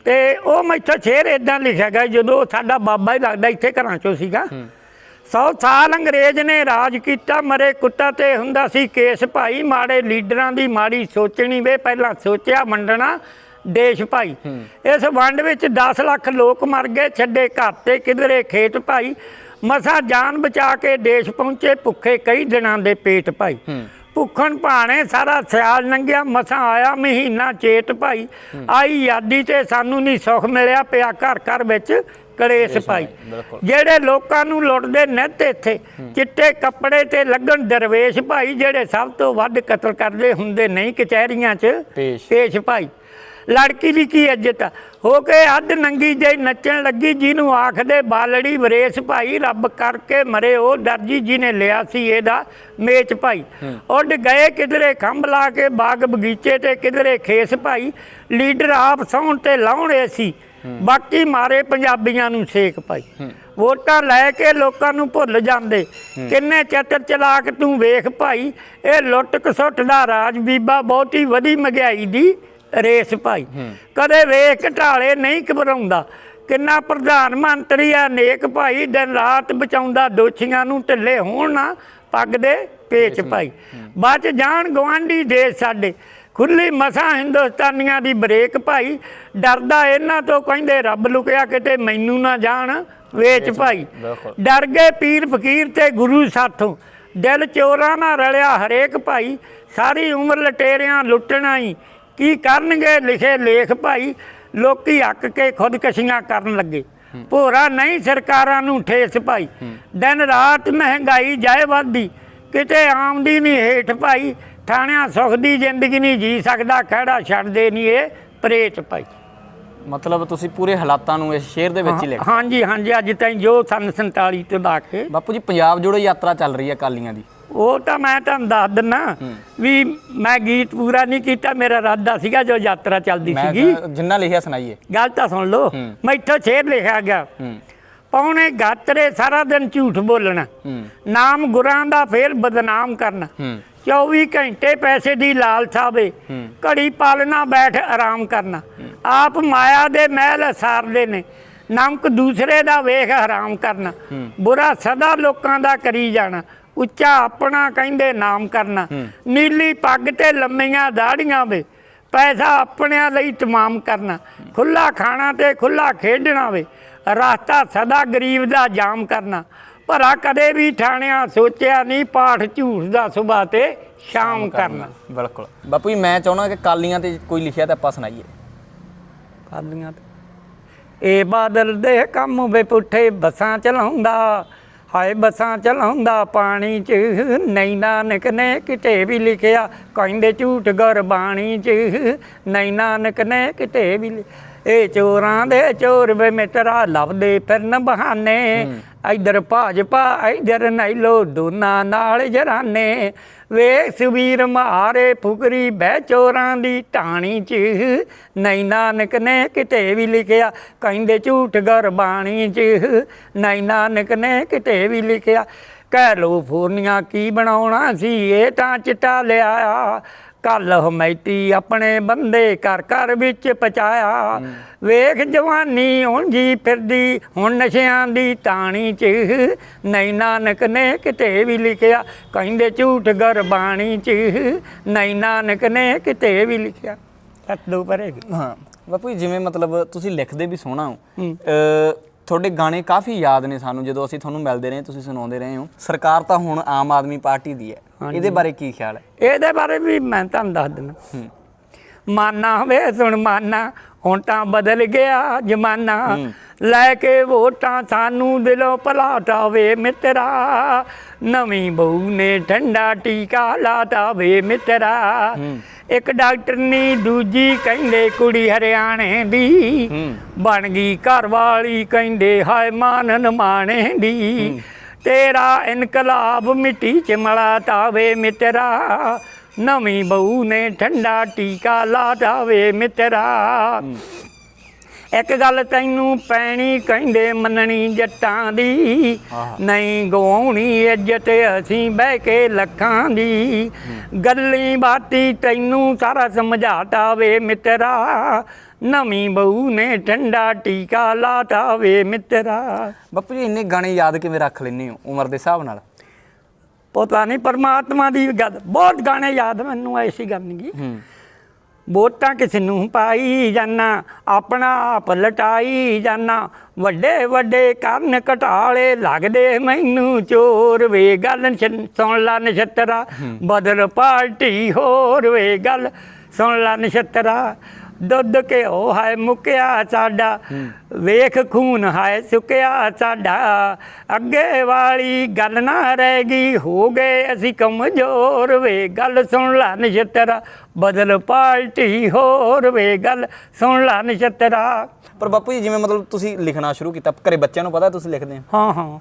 ਤੇ ਉਹ ਮੈਥੋਂ ਸ਼ੇਰ ਇਦਾਂ ਲਿਖਿਆ ਗਿਆ ਜਦੋਂ ਸਾਡਾ ਬਾਬਾ ਹੀ ਲੱਗਦਾ ਇੱਥੇ ਘਰਾਂ ਚੋਂ ਸੀਗਾ। ਸੌ ਸਾਲ ਅੰਗਰੇਜ਼ ਨੇ ਰਾਜ ਕੀਤਾ ਮਰੇ ਕੁੱਤਾ ਤੇ ਹੁੰਦਾ ਸੀ ਕੇਸ ਭਾਈ। ਮਾੜੇ ਲੀਡਰਾਂ ਦੀ ਮਾੜੀ ਸੋਚਣੀ ਵੇ ਪਹਿਲਾਂ ਸੋਚਿਆ ਵੰਡਣਾ ਦੇਸ਼ ਭਾਈ। ਇਸ ਵੰਡ ਵਿੱਚ 10 ਲੱਖ ਲੋਕ ਮਰ ਗਏ ਛੱਡੇ ਘਰ ਤੇ ਕਿਧਰੇ ਖੇਤ ਭਾਈ। ਮਸਾ ਜਾਨ ਬਚਾ ਕੇ ਦੇਸ਼ ਪਹੁੰਚੇ ਭੁੱਖੇ ਕਈ ਦਿਨਾਂ ਦੇ ਪੇਟ ਭਾਈ। ਭੁੱਖਣ ਭਾਣੇ ਸਾਰਾ ਸਿਆਲ ਲੰਘਿਆ ਮਸਾਂ ਆਇਆ ਮਹੀਨਾ ਚੇਤ ਭਾਈ। ਆਈ ਯਾਦੀ ਤੇ ਸਾਨੂੰ ਨਹੀਂ ਸੁੱਖ ਮਿਲਿਆ ਪਿਆ ਘਰ ਘਰ ਵਿੱਚ ਕਲੇਸ਼ ਭਾਈ। ਜਿਹੜੇ ਲੋਕਾਂ ਨੂੰ ਲੁੱਟਦੇ ਨਿੱਤ ਇੱਥੇ ਚਿੱਟੇ ਕੱਪੜੇ ਤੇ ਲੱਗਣ ਦਰਵੇਸ਼ ਭਾਈ ਜਿਹੜੇ ਸਭ ਤੋਂ ਵੱਧ ਕਤਲ ਕਰਦੇ ਹੁੰਦੇ ਨਹੀਂ ਕਚਹਿਰੀਆਂ 'ਚ
ਪੇਸ਼।
ਭਾਈ। ਲੜਕੀ ਦੀ ਕੀ ਇੱਜ਼ਤ? ਹੋ ਕੇ ਅੱਧ ਨੰਗੀ ਜਈ ਨੱਚਣ ਲੱਗੀ ਜਿਹਨੂੰ ਆਖਦੇ ਬਾਲੜੀ ਵਰੇਸ ਭਾਈ ਰੱਬ ਕਰਕੇ ਮਰੇ ਉਹ ਦਰਜੀ ਜਿਹਨੇ ਲਿਆ ਸੀ ਇਹਦਾ ਮੇਚ ਭਾਈ। ਉੱਡ ਗਏ ਕਿਧਰੇ ਖੰਭ ਲਾ ਕੇ ਬਾਗ ਬਗੀਚੇ ਤੇ ਕਿਧਰੇ ਖੇਸ ਭਾਈ। ਲੀਡਰ ਆਪ ਸੌਣ ਤੇ ਲਾਉਣੇ ਸੀ। ਬਾਕੀ ਮਾਰੇ ਪੰਜਾਬੀਆਂ ਨੂੰ ਸੇਕ ਭਾਈ। ਵੋਟਾਂ ਲੈ ਕੇ ਲੋਕਾਂ ਨੂੰ ਭੁੱਲ ਜਾਂਦੇ। ਕਿੰਨੇ ਚਤਰ ਚਲਾਕ ਤੂੰ ਵੇਖ ਭਾਈ ਇਹ ਲੁੱਟ ਕਸੁੱਟ ਦਾ ਰਾਜ ਬੀਬਾ ਬਹੁਤੀ ਵਧੀ ਮਹਿੰਗਾਈ ਦੀ ਰੇਸ ਭਾਈ। ਕਦੇ ਵੇਖ ਢਾਲੇ ਨਹੀਂ ਘਬਰਾਉਂਦਾ। ਕਿੰਨਾ ਪ੍ਰਧਾਨ ਮੰਤਰੀ ਆ ਨੇਕ ਭਾਈ ਦਿਨ ਰਾਤ ਬਚਾਉਂਦਾ ਦੋਛੀਆਂ ਨੂੰ ਢਿੱਲੇ ਹੋਣ ਨਾ ਪੱਗ ਦੇ ਪੇਚ ਭਾਈ। ਬਚ ਜਾਣ ਗਵਾਂਢੀ ਦੇਸ਼ ਸਾਡੇ। ਖੁੱਲੀ ਮਸਾਂ ਹਿੰਦੁਸਤਾਨੀਆਂ ਦੀ ਬ੍ਰੇਕ ਭਾਈ। ਡਰਦਾ ਇਹਨਾਂ ਤੋਂ ਕਹਿੰਦੇ ਰੱਬ ਲੁਕਿਆ ਕਿਤੇ ਮੈਨੂੰ ਨਾ ਜਾਣ ਵੇਚ ਭਾਈ। ਡਰ ਗਏ ਪੀਰ ਫਕੀਰ ਤੇ ਗੁਰੂ ਸਾਥੋਂ। ਦਿਲ ਚੋਰਾਂ ਨਾਲ ਰਲਿਆ ਹਰੇਕ ਭਾਈ। ਸਾਰੀ ਉਮਰ ਲਟੇਰਿਆਂ ਲੁੱਟਣਾ ਹੀ ਕੀ ਕਰਨਗੇ ਲਿਖੇ ਲੇਖ ਭਾਈ। ਲੋਕੀ ਹੱਕ ਕੇ ਖੁਦਕਸ਼ੀਆਂ ਕਰਨ ਲੱਗੇ। ਭੋਰਾ ਨਹੀਂ ਸਰਕਾਰਾਂ ਨੂੰ ਠੇਸ ਭਾਈ। ਦਿਨ ਰਾਤ ਮਹਿੰਗਾਈ ਜਾਏ ਵੱਧਦੀ। ਕਿਤੇ ਆਮਦੀ ਨਹੀਂ ਹੇਠ ਭਾਈ। ਥਾਣਿਆਂ ਸੁਖ ਦੀ ਜ਼ਿੰਦਗੀ ਨਹੀਂ ਜੀ ਸਕਦਾ ਖੜਾ ਛੱਡਦੇ ਨਹੀਂ ਇਹ ਪ੍ਰੇਤ ਭਾਈ।
ਮਤਲਬ ਤੁਸੀਂ ਪੂਰੇ ਹਾਲਾਤਾਂ ਨੂੰ ਇਸ ਸ਼ੇਰ ਦੇ ਵਿੱਚ ਹੀ ਲਿਖ
ਹਾਂਜੀ ਹਾਂਜੀ ਅੱਜ ਤਾਈਂ ਜੋ ਸਨ 47 ਤੋਂ ਲਾ ਕੇ
ਬਾਪੂ ਜੀ ਪੰਜਾਬ ਜੋੜੋ ਯਾਤਰਾ ਚੱਲ ਰਹੀ ਹੈ ਅਕਾਲੀਆਂ ਦੀ।
ਉਹ ਤਾਂ ਮੈਂ ਤੁਹਾਨੂੰ ਦੱਸ ਦਿੰਨਾ ਵੀ ਮੈਂ ਗੀਤ ਪੂਰਾ ਨਹੀਂ ਕੀਤਾ ਮੇਰਾ ਇਰਾਦਾ ਸੀਗਾ ਜੋ ਯਾਤਰਾ ਚੱਲਦੀ
ਮੈਂ
ਸੀਗੀ।
ਜਿੰਨਾ ਲਿਖਿਆ ਸੁਣਾਈਏ।
ਗੱਲ ਤਾਂ ਸੁਣ ਲਓ
ਹੂੰ।
ਮੈਥੋਂ ਸ਼ੇਰ ਲਿਖਿਆ ਗਿਆ। ਪੌਣੇ ਗਾਤਰੇ ਸਾਰਾ ਦਿਨ ਝੂਠ ਬੋਲਣਾ। ਨਾਮ ਗੁਰਾਂ ਦਾ ਫੇਰ ਬਦਨਾਮ ਕਰਨਾ। 24 ਘੰਟੇ ਪੈਸੇ ਦੀ ਲਾਲਸਾ ਵੇ। ਘੜੀ ਪਾਲਣਾ ਬੈਠ ਆਰਾਮ ਕਰਨਾ। ਆਪ ਮਾਇਆ ਦੇ ਮਹਿਲ ਸਾਰਦੇ ਨੇ। ਨਮਕ ਦੂਸਰੇ ਦਾ ਵੇਖ ਹਰਾਮ ਕਰਨਾ। ਬੁਰਾ ਸਦਾ ਲੋਕਾਂ ਦਾ ਕਰੀ ਜਾਣਾ। ਉੱਚਾ ਆਪਣਾ ਕਹਿੰਦੇ ਨਾਮ ਕਰਨਾ। ਨੀਲੀ ਪੱਗ ਤੇ ਲੰਮੀਆਂ ਦਾੜੀਆਂ ਵੇ। ਪੈਸਾ ਆਪਣਿਆਂ ਲਈ ਤਮਾਮ ਕਰਨਾ। ਖੁੱਲਾ ਖਾਣਾ ਤੇ ਖੁੱਲਾ ਖੇਡਣਾ ਵੇ। ਰਾਸਤਾ ਸਦਾ ਗਰੀਬ ਦਾ ਜਾਮ ਕਰਨਾ। ਭਰਾ ਕਦੇ ਵੀ ਠਾਣਿਆ ਸੋਚਿਆ ਨਹੀਂ ਪਾਠ ਝੂਠ ਦਾ ਸੁਭਾ ਤੇ ਸ਼ਾਮ ਕਰਨਾ।
ਬਿਲਕੁਲ। ਬਾਪੂ ਜੀ ਮੈਂ ਚਾਹਣਾ ਕਿ ਕਾਲੀਆਂ ਤੇ ਕੋਈ ਲਿਖਿਆ ਤਾਂ ਆਪਾਂ ਸੁਣਾਈਏ।
ਕਾਲੀਆਂ ਤੇ? ਇਹ ਬਾਦਲ ਦੇ ਕੰਮ ਵੇ ਪੁੱਠੇ ਬਸਾਂ ਚਲਾਉਂਦਾ ਹਾਏ ਬਸਾਂ ਚਲਾਉਂਦਾ ਪਾਣੀ 'ਚ ਨਹੀਂ ਨਾਨਕ ਨੇ ਕਿਤੇ ਵੀ ਲਿਖਿਆ ਕਹਿੰਦੇ ਝੂਠ ਗੁਰਬਾਣੀ 'ਚ ਨਹੀਂ ਨਾਨਕ ਨੇ ਕਿਤੇ ਵੀ ਇਹ ਚੋਰਾਂ ਦੇ ਚੋਰ ਵੇ ਮਿੱਤਰਾ ਲੱਭਦੇ ਫਿਰਨ ਬਹਾਨੇ ਇਧਰ ਭਾਜਪਾ, ਇਧਰ ਨੈਲੋ ਦੋਨਾਂ ਨਾਲ ਜਰਾਨੇ। ਵੇ ਸੁਵੀਰ ਮਾਰੇ ਫੁਕਰੀ ਬਹਿ ਚੋਰਾਂ ਦੀ ਢਾਣੀ 'ਚ। ਨਈ ਨਾਨਕ ਨੇ ਕਿਤੇ ਵੀ ਲਿਖਿਆ, ਕਹਿੰਦੇ ਝੂਠ ਗੁਰਬਾਣੀ 'ਚ। ਨਈ ਨਾਨਕ ਨੇ ਕਿਤੇ ਵੀ ਲਿਖਿਆ ਕੈਲੀਫੋਰਨੀਆ ਕੀ ਬਣਾਉਣਾ ਸੀ, ਇਹ ਤਾਂ ਚਿੱਟਾ ਲਿਆ। ਕੱਲ ਹਮੈਤੀ ਆਪਣੇ ਬੰਦੇ ਘਰ ਘਰ ਵਿੱਚ ਪਚਾਇਆ ਵੇਖ ਜਵਾਨੀ ਜੀ ਫਿਰਦੀ ਹੁਣ ਨਸ਼ਿਆਂ ਦੀ ਟਾਣੀ 'ਚ। ਨਹੀਂ ਨਾਨਕ ਨੇ ਕਿਤੇ ਵੀ ਲਿਖਿਆ ਕਹਿੰਦੇ ਝੂਠ ਗੁਰਬਾਣੀ 'ਚ। ਨਹੀਂ ਨਾਨਕ ਨੇ ਕਿਤੇ ਵੀ ਲਿਖਿਆ। ਕੱਟ ਦੋ ਪਰੇਗੀ
ਹਾਂ ਬਾਪੂ ਜੀ ਜਿਵੇਂ ਮਤਲਬ ਤੁਸੀਂ ਲਿਖਦੇ ਵੀ ਸੋਹਣਾ ਹੋ। ਤੁਹਾਡੇ ਗਾਣੇ ਕਾਫੀ ਯਾਦ ਨੇ ਸਾਨੂੰ ਜਦੋਂ ਅਸੀਂ ਤੁਹਾਨੂੰ ਮਿਲਦੇ ਰਹੇ ਤੁਸੀਂ ਸੁਣਾਉਂਦੇ ਰਹੇ ਹੋ। ਸਰਕਾਰ ਤਾਂ ਹੁਣ ਆਮ ਆਦਮੀ ਪਾਰਟੀ ਦੀ ਹੈ। ਇਹਦੇ ਬਾਰੇ ਕੀ ਖਿਆਲ ਹੈ?
ਇਹਦੇ ਬਾਰੇ ਵੀ ਮੈਂ ਤੁਹਾਨੂੰ ਦੱਸ ਦਿੰਦਾ। ਮਾਨਾ ਵੇ ਸੁਣ ਮਾਨਾ ਹੁਣ ਤਾਂ ਬਦਲ ਗਿਆ ਜ਼ਮਾਨਾ। ਲੈ ਕੇ ਵੋਟਾਂ ਸਾਨੂੰ ਦਿਲੋਂ ਭਲਾਤਾ ਵੇ ਮਿੱਤਰਾ। ਨਵੀਂ ਬਹੂ ਨੇ ਠੰਡਾ ਟੀਕਾ ਲਾਤਾ ਵੇ ਮਿੱਤਰਾ। ਇੱਕ ਡਾਕਟਰ ਨੀ ਦੂਜੀ ਕਹਿੰਦੇ ਕੁੜੀ ਹਰਿਆਣੇ ਦੀ। ਬਣ ਗਈ ਘਰ ਵਾਲੀ ਕਹਿੰਦੇ ਹਾਏ ਮਾਨਨ ਮਾਣੇ ਦੀ। ਤੇਰਾ ਇਨਕਲਾਬ ਮਿੱਟੀ ਚ ਮਲਾਤਾ ਵੇ ਮਿੱਤਰਾ। ਨਵੀਂ ਬਹੂ ਨੇ ਠੰਡਾ ਟੀਕਾ ਲਾਤਾ ਵੇ ਮਿੱਤਰਾ। ਇੱਕ ਗੱਲ ਤੈਨੂੰ ਪੈਣੀ ਕਹਿੰਦੇ ਮੰਨਣੀ ਜੱਟਾਂ ਦੀ। ਨਹੀਂ ਗਵਾਉਣੀ ਇੱਜ਼ਤ ਅਸੀਂ ਬਹਿ ਕੇ ਲੱਖਾਂ ਦੀ। ਗੱਲੀ ਬਾਤੀ ਤੈਨੂੰ ਸਾਰਾ ਸਮਝਾਤਾ ਵੇ ਮਿੱਤਰਾ। ਨਵੀਂ ਬਹੂ ਨੇ ਠੰਡਾ ਟੀਕਾ ਲਾਤਾ ਵੇ ਮਿੱਤਰਾ।
ਬਾਪੂ ਜੀ ਇੰਨੇ ਗਾਣੇ ਯਾਦ ਕਿਵੇਂ ਰੱਖ ਲੈਂਦੇ ਹੋ ਉਮਰ ਦੇ ਹਿਸਾਬ ਨਾਲ?
ਪਤਾ ਨਹੀਂ ਪਰਮਾਤਮਾ ਦੀ ਗੱਲ। ਬਹੁਤ ਗਾਣੇ ਯਾਦ ਮੈਨੂੰ ਐਸੀ ਗੱਲ ਨਹੀਂ
ਹੂੰ।
ਵੋਟਾਂ ਕਿਸ ਨੂੰ ਪਾਈ ਜਾਨਾ ਆਪਣਾ ਆਪ ਲਟਾਈ ਜਾਨਾ। ਵੱਡੇ ਵੱਡੇ ਕਰਨ ਘਟਾਲੇ ਲੱਗਦੇ ਮੈਨੂੰ ਚੋਰ। ਵੇ ਗੱਲ ਸੁਣ ਲਾ ਨਛਤਰਾ। ਬਦਲ ਪਾਰਟੀ ਹੋਰ ਵੇ ਗੱਲ। ਸੁਣ ਲਾ ਨਛਤਰਾ। ਦੁੱਧ ਘਿਓ ਹੈ ਮੁੱਕਿਆ ਸਾਡਾ। ਵੇਖ ਖੂਨ ਹੈ ਸੁੱਕਿਆ ਸਾਡਾ। ਅੱਗੇ ਵਾਲੀ ਗੱਲ ਨਾ ਰਹਿ ਗਈ ਹੋ ਗਏ ਅਸੀਂ ਕਮਜ਼ੋਰ। ਵੇ ਗੱਲ ਸੁਣ ਲਾ ਨਛਤਰਾ ਬਦਲ ਪਾਲਟੀ ਹੋਰ। ਵੇ ਗੱਲ ਸੁਣ ਲਾ ਨਛਤਰਾ।
ਪਰ ਬਾਪੂ ਜੀ ਜਿਵੇਂ ਮਤਲਬ ਤੁਸੀਂ ਲਿਖਣਾ ਸ਼ੁਰੂ ਕੀਤਾ ਘਰੇ ਬੱਚਿਆਂ ਨੂੰ ਪਤਾ ਤੁਸੀਂ ਲਿਖਦੇ ਹੋ?
ਹਾਂ ਹਾਂ।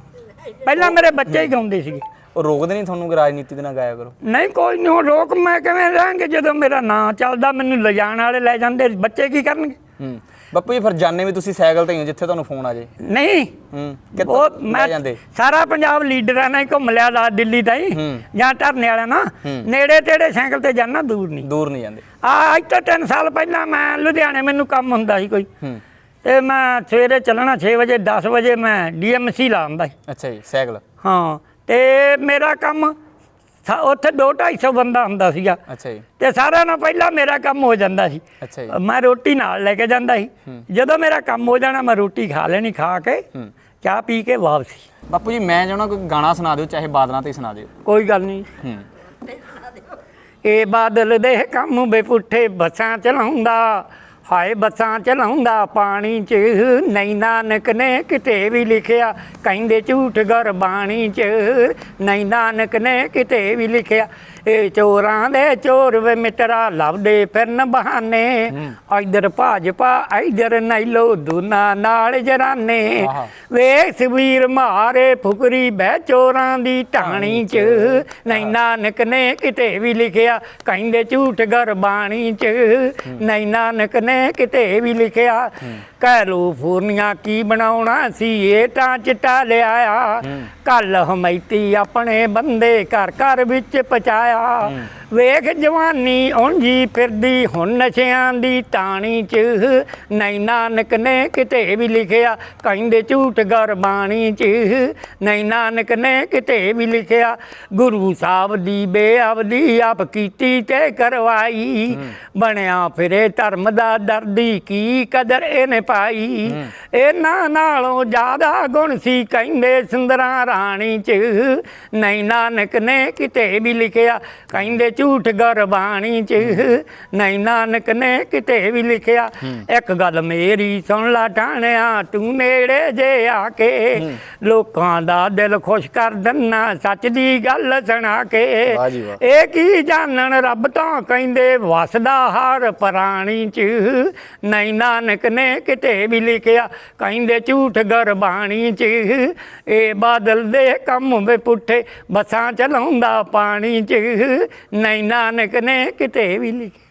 ਪਹਿਲਾਂ ਮੇਰੇ ਬੱਚੇ ਹੀ ਗਾਉਂਦੇ ਸੀਗੇ।
ਉਹ ਰੋਕਦੇ ਨਹੀਂ ਤੁਹਾਨੂੰ ਕਿ ਰਾਜਨੀਤੀ ਦੇ ਨਾਲ ਗਾਇਆ ਕਰੋ?
ਨਹੀਂ ਕੋਈ ਨਹੀਂ ਉਹ ਰੋਕ ਮੈਂ ਕਿਵੇਂ ਰਹਾਂਗੇ ਜਦੋਂ ਮੇਰਾ ਨਾਂ ਚੱਲਦਾ ਮੈਨੂੰ ਲਿਜਾਣ ਵਾਲੇ ਲੈ ਜਾਂਦੇ ਬੱਚੇ ਕੀ ਕਰਨਗੇ?
ਹੂੰ। ਬਾਪੂ ਜੀ ਫਿਰ ਜਾਣੇ ਵੀ ਤੁਸੀਂ ਸਾਈਕਲ ਤੇ ਹੀ ਹੋ ਜਿੱਥੇ ਤੁਹਾਨੂੰ ਫੋਨ ਆ ਜੇ।
ਨਹੀਂ।
ਹੂੰ ਕਿੱਥੇ
ਮੈਂ
ਲੈ ਜਾਂਦੇ?
ਸਾਰਾ ਪੰਜਾਬ ਲੀਡਰਾਂ ਨਾਲ ਹੀ ਘੁੰਮ ਲਿਆ ਦਾ ਦਿੱਲੀ ਤਾਈ
ਹੂੰ।
ਜਾਂ ਧਰਨੇ ਵਾਲਿਆਂ ਨਾਲ। ਨੇੜੇ ਤੇੜੇ ਸਾਈਕਲ ਤੇ ਜਾਣਾ ਦੂਰ ਨਹੀਂ।
ਦੂਰ ਨਹੀਂ ਜਾਂਦੇ।
ਆ ਅੱਜ ਤੋਂ 3 ਸਾਲ ਪਹਿਲਾਂ ਮੈਂ ਲੁਧਿਆਣੇ ਮੈਨੂੰ ਕੰਮ ਹੁੰਦਾ ਸੀ ਕੋਈ।
ਹੂੰ।
ਤੇ ਮੈਂ ਸਵੇਰੇ ਚੱਲਣਾ 6 ਵਜੇ 10 ਵਜੇ ਮੈਂ ਡੀਐਮਸੀ ਲਾਉਂਦਾ ਸੀ।
ਅੱਛਾ ਜੀ ਸਾਈਕਲ।
ਹਾਂ। ਤੇ ਮੇਰਾ ਕੰਮ ਸਾ- ਉੱਥੇ 2 250 ਬੰਦਾ ਹੁੰਦਾ ਸੀਗਾ।
ਅੱਛਾ ਜੀ।
ਤੇ ਸਾਰਿਆਂ ਨਾਲ ਪਹਿਲਾਂ ਮੇਰਾ ਕੰਮ ਹੋ ਜਾਂਦਾ ਸੀ।
ਅੱਛਾ ਜੀ।
ਮੈਂ ਰੋਟੀ ਨਾਲ ਲੈ ਕੇ ਜਾਂਦਾ ਸੀ। ਜਦੋਂ ਮੇਰਾ ਕੰਮ ਹੋ ਜਾਣਾ ਮੈਂ ਰੋਟੀ ਖਾ ਲੈਣੀ ਖਾ ਕੇ ਚਾਹ ਪੀ ਕੇ ਵਾਪਸੀ।
ਬਾਪੂ ਜੀ ਮੈਂ ਚਾਹਣਾ ਕੋਈ ਗਾਣਾ ਸੁਣਾ ਦਿਓ ਚਾਹੇ ਬਾਦਲਾਂ ਤੇ ਹੀ ਸੁਣਾ ਦਿਓ।
ਕੋਈ ਗੱਲ ਨਹੀਂ।
ਹੂੰ।
ਇਹ ਬਾਦਲ ਦੇ ਕੰਮ ਬੇ ਪੁੱਠੇ ਬੱਸਾਂ ਚਲਾਉਂਦਾ। ਹਾਏ ਬੱਸਾਂ ਚਲਾਉਂਦਾ ਪਾਣੀ 'ਚ, ਨਹੀਂ ਨਾਨਕ ਨੇ ਕਿਤੇ ਵੀ ਲਿਖਿਆ, ਕਹਿੰਦੇ ਝੂਠ ਗੁਰਬਾਣੀ 'ਚ, ਨਹੀਂ ਨਾਨਕ ਨੇ ਕਿਤੇ ਵੀ ਲਿਖਿਆ। ਇਹ ਚੋਰਾਂ ਦੇ ਚੋਰ ਵੇ ਮਿੱਤਰਾ ਲੱਭਦੇ ਫਿਰਨ ਬਹਾਨੇ। ਇਧਰ ਭਾਜਪਾ ਇਧਰ ਨੈਲੋ ਦੁਨਾ ਨਾਲ ਜਰਾਨੇ। ਵੇਖ ਸਵੀਰ ਮਾਰੇ ਫੁਕਰੀ ਬਹਿ ਚੋਰਾਂ ਦੀ ਢਾਣੀ ਚ। ਨਹੀਂ ਨਾਨਕ ਨੇ ਕਿਤੇ ਵੀ ਲਿਖਿਆ ਕਹਿੰਦੇ ਝੂਠ ਗਰਬਾਣੀ ਚ। ਨਹੀਂ ਨਾਨਕ ਨੇ ਕਿਤੇ ਵੀ ਲਿਖਿਆ ਕੈਲੀਫੋਰਨੀਆ ਕੀ ਬਣਾਉਣਾ ਸੀ ਇਹ ਤਾਂ ਚਿੱਟਾ ਲਿਆਇਆ। ਕੱਲ ਹਮੈਤੀ ਆਪਣੇ ਬੰਦੇ ਘਰ ਘਰ ਵਿੱਚ ਪਚਾਇਆ ਵੇਖ ਜਵਾਨੀ ਉਂਝੀ ਫਿਰਦੀ, ਹੁਣ ਨਸ਼ਿਆਂ ਦੀ ਤਾਣੀ ਚ। ਨਹੀਂ ਨਾਨਕ ਨੇ ਕਿਤੇ ਵੀ ਲਿਖਿਆ, ਕਹਿੰਦੇ ਝੂਠ ਗਰਬਾਣੀ ਚ। ਨਹੀਂ ਨਾਨਕ ਨੇ ਕਿਤੇ ਵੀ ਲਿਖਿਆ, ਗੁਰੂ ਸਾਹਿਬ ਦੀ ਬੇਅਬਦੀ ਆਪ ਕੀਤੀ ਤੇ ਕਰਵਾਈ। ਬਣਿਆ ਫਿਰੇ ਧਰਮ ਦਾ ਦਰਦੀ ਕੀ ਕਦਰ ਇਹਨੇ ਪਾਈ। ਇਹਨਾਂ ਨਾਲੋਂ ਜ਼ਿਆਦਾ ਗੁਣ ਸੀ ਕਹਿੰਦੇ ਸੁੰਦਰਾਂ ਰਾਣੀ ਚ। ਨਹੀਂ ਨਾਨਕ ਨੇ ਕਿਤੇ ਵੀ ਲਿਖਿਆ ਕਹਿੰਦੇ ਝੂਠ ਗਰਬਾਣੀ ਚ। ਨਹੀਂ ਨਾਨਕ ਨੇ ਕਿਤੇ ਵੀ ਲਿਖਿਆ ਇੱਕ ਗੱਲ ਮੇਰੀ ਸੁਣ ਲਾ ਟਾਣਿਆ ਤੂੰ ਨੇੜੇ ਜੇ ਆ ਕੇ ਲੋਕਾਂ ਦਾ ਦਿਲ ਖੁਸ਼ ਕਰ ਦਿੰਨਾ ਸੱਚ ਦੀ ਗੱਲ ਸੁਣਾ ਕੇ। ਇਹ ਕੀ ਜਾਣਨ ਰੱਬ ਤੋਂ ਕਹਿੰਦੇ ਵਸਦਾ ਹਰ ਪ੍ਰਾਣੀ ਚ। ਨਹੀਂ ਨਾਨਕ ਨੇ ਕਿਤੇ ਵੀ ਲਿਖਿਆ ਕਹਿੰਦੇ ਝੂਠ ਗਰਬਾਣੀ ਚ। ਇਹ ਬਾਦਲ ਦੇ ਕੰਮ ਵੇ ਪੁੱਠੇ ਬਸਾਂ ਚਲਾਉਂਦਾ ਪਾਣੀ ਚ। ਨਹੀਂ ਨਾਨਕ ਨੇ ਕਿਤੇ ਵੀ ਲਿਖਿਆ।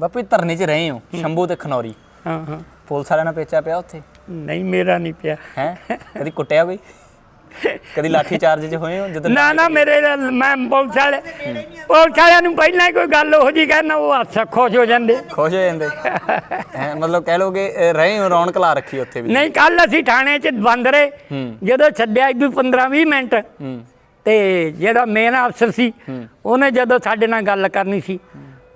ਬਾਪੂ ਧਰਨੇ 'ਚ ਰਹੇ ਹੋ ਸ਼ੰਭੂ ਤੇ ਖਨੌਰੀ।
ਹਾਂ ਹਾਂ।
ਪੁਲਿਸ ਵਾਲਿਆਂ ਨਾਲ ਪੇਚਾ ਪਿਆ ਉੱਥੇ?
ਨਹੀਂ ਮੇਰਾ ਨਹੀਂ ਪਿਆ।
ਹੈ? ਕਦੀ ਕੁੱਟਿਆ ਕੋਈ? ਕਦੀ ਲਾਠੀ ਚਾਰਜ 'ਚ ਹੋਏ ਹੋ ਜਦੋਂ
ਨਾ ਨਾ ਮੇਰੇ ਨਾਲ ਮੈਂ ਪੁਲਿਸ ਵਾਲੇ ਪੁਲਿਸ ਵਾਲਿਆਂ ਨੂੰ ਪਹਿਲਾਂ ਹੀ ਕੋਈ ਗੱਲ ਹੋ ਜੀ ਕਹਿੰਦਾ ਉਹ ਹੱਥ ਖੁਸ਼ ਹੋ ਜਾਂਦੇ।
ਖੁਸ਼ ਹੋ ਜਾਂਦੇ। ਹੈ ਮਤਲਬ ਕਹਿ ਲੋਗੇ ਰਹੇ ਹੋ ਰੌਣਕ ਲਾ ਰੱਖੀ ਉੱਥੇ ਵੀ।
ਨਹੀਂ ਕੱਲ ਅਸੀਂ ਥਾਣੇ 'ਚ ਬੰਦ ਰਹੇ। ਜਦੋਂ ਛੱਡਿਆ ਇਦੋਂ 15 20 ਮਿੰਟ।
ਹੂੰ।
ਤੇ ਜਿਹੜਾ ਮੇਨ ਅਫਸਰ ਸੀ ਉਹਨੇ ਜਦੋਂ ਸਾਡੇ ਨਾਲ ਗੱਲ ਕਰਨੀ ਸੀ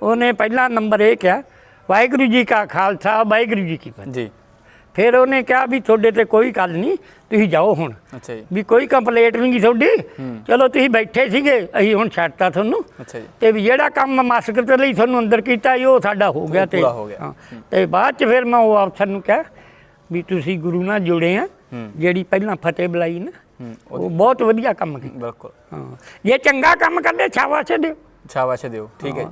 ਉਹਨੇ ਪਹਿਲਾ ਨੰਬਰ ਇਹ ਕਿਹਾ ਵਾਹਿਗੁਰੂ ਜੀ ਕਾ ਖਾਲਸਾ ਵਾਹਿਗੁਰੂ ਜੀ ਕੀ ਫਤਿਹ।
ਜੀ।
ਫਿਰ ਉਹਨੇ ਕਿਹਾ ਵੀ ਤੁਹਾਡੇ ਤੇ ਕੋਈ ਗੱਲ ਨਹੀਂ ਤੁਸੀਂ ਜਾਓ ਹੁਣ।
ਅੱਛਾ ਜੀ।
ਵੀ ਕੋਈ ਕੰਪਲੇਂਟ ਨਹੀਂ ਗੀ ਤੁਹਾਡੀ। ਚਲੋ ਤੁਸੀਂ ਬੈਠੇ ਸੀਗੇ ਅਸੀਂ ਹੁਣ ਛੱਡਤਾ ਤੁਹਾਨੂੰ।
ਅੱਛਾ ਜੀ।
ਤੇ ਵੀ ਜਿਹੜਾ ਕੰਮ ਮਾਸਕਤ ਲਈ ਤੁਹਾਨੂੰ ਅੰਦਰ ਕੀਤਾ ਸੀ, ਉਹ ਸਾਡਾ ਹੋ ਗਿਆ ਤੇ
ਪੂਰਾ ਹੋ ਗਿਆ।
ਹਾਂ। ਤੇ ਬਾਅਦ ਚ ਫਿਰ ਮੈਂ ਉਹ ਅਫਸਰ ਨੂੰ ਕਿਹਾ ਵੀ ਤੁਸੀਂ ਗੁਰੂ ਨਾਲ ਜੁੜੇ ਆ। ਜਿਹੜੀ ਪਹਿਲਾਂ ਫਤਿਹ ਬੁਲਾਈ ਨਾ ਉਹ ਬਹੁਤ ਵਧੀਆ ਕੰਮ ਕੀਤਾ।
ਬਿਲਕੁਲ।
ਹਾਂ। ਜੇ ਚੰਗਾ ਕੰਮ ਕਰਦੇ ਸ਼ਾਬਾਸ਼ ਦਿਓ
ਸ਼ਾਬਾਸ਼ ਦਿਓ ਠੀਕ ਹੈ।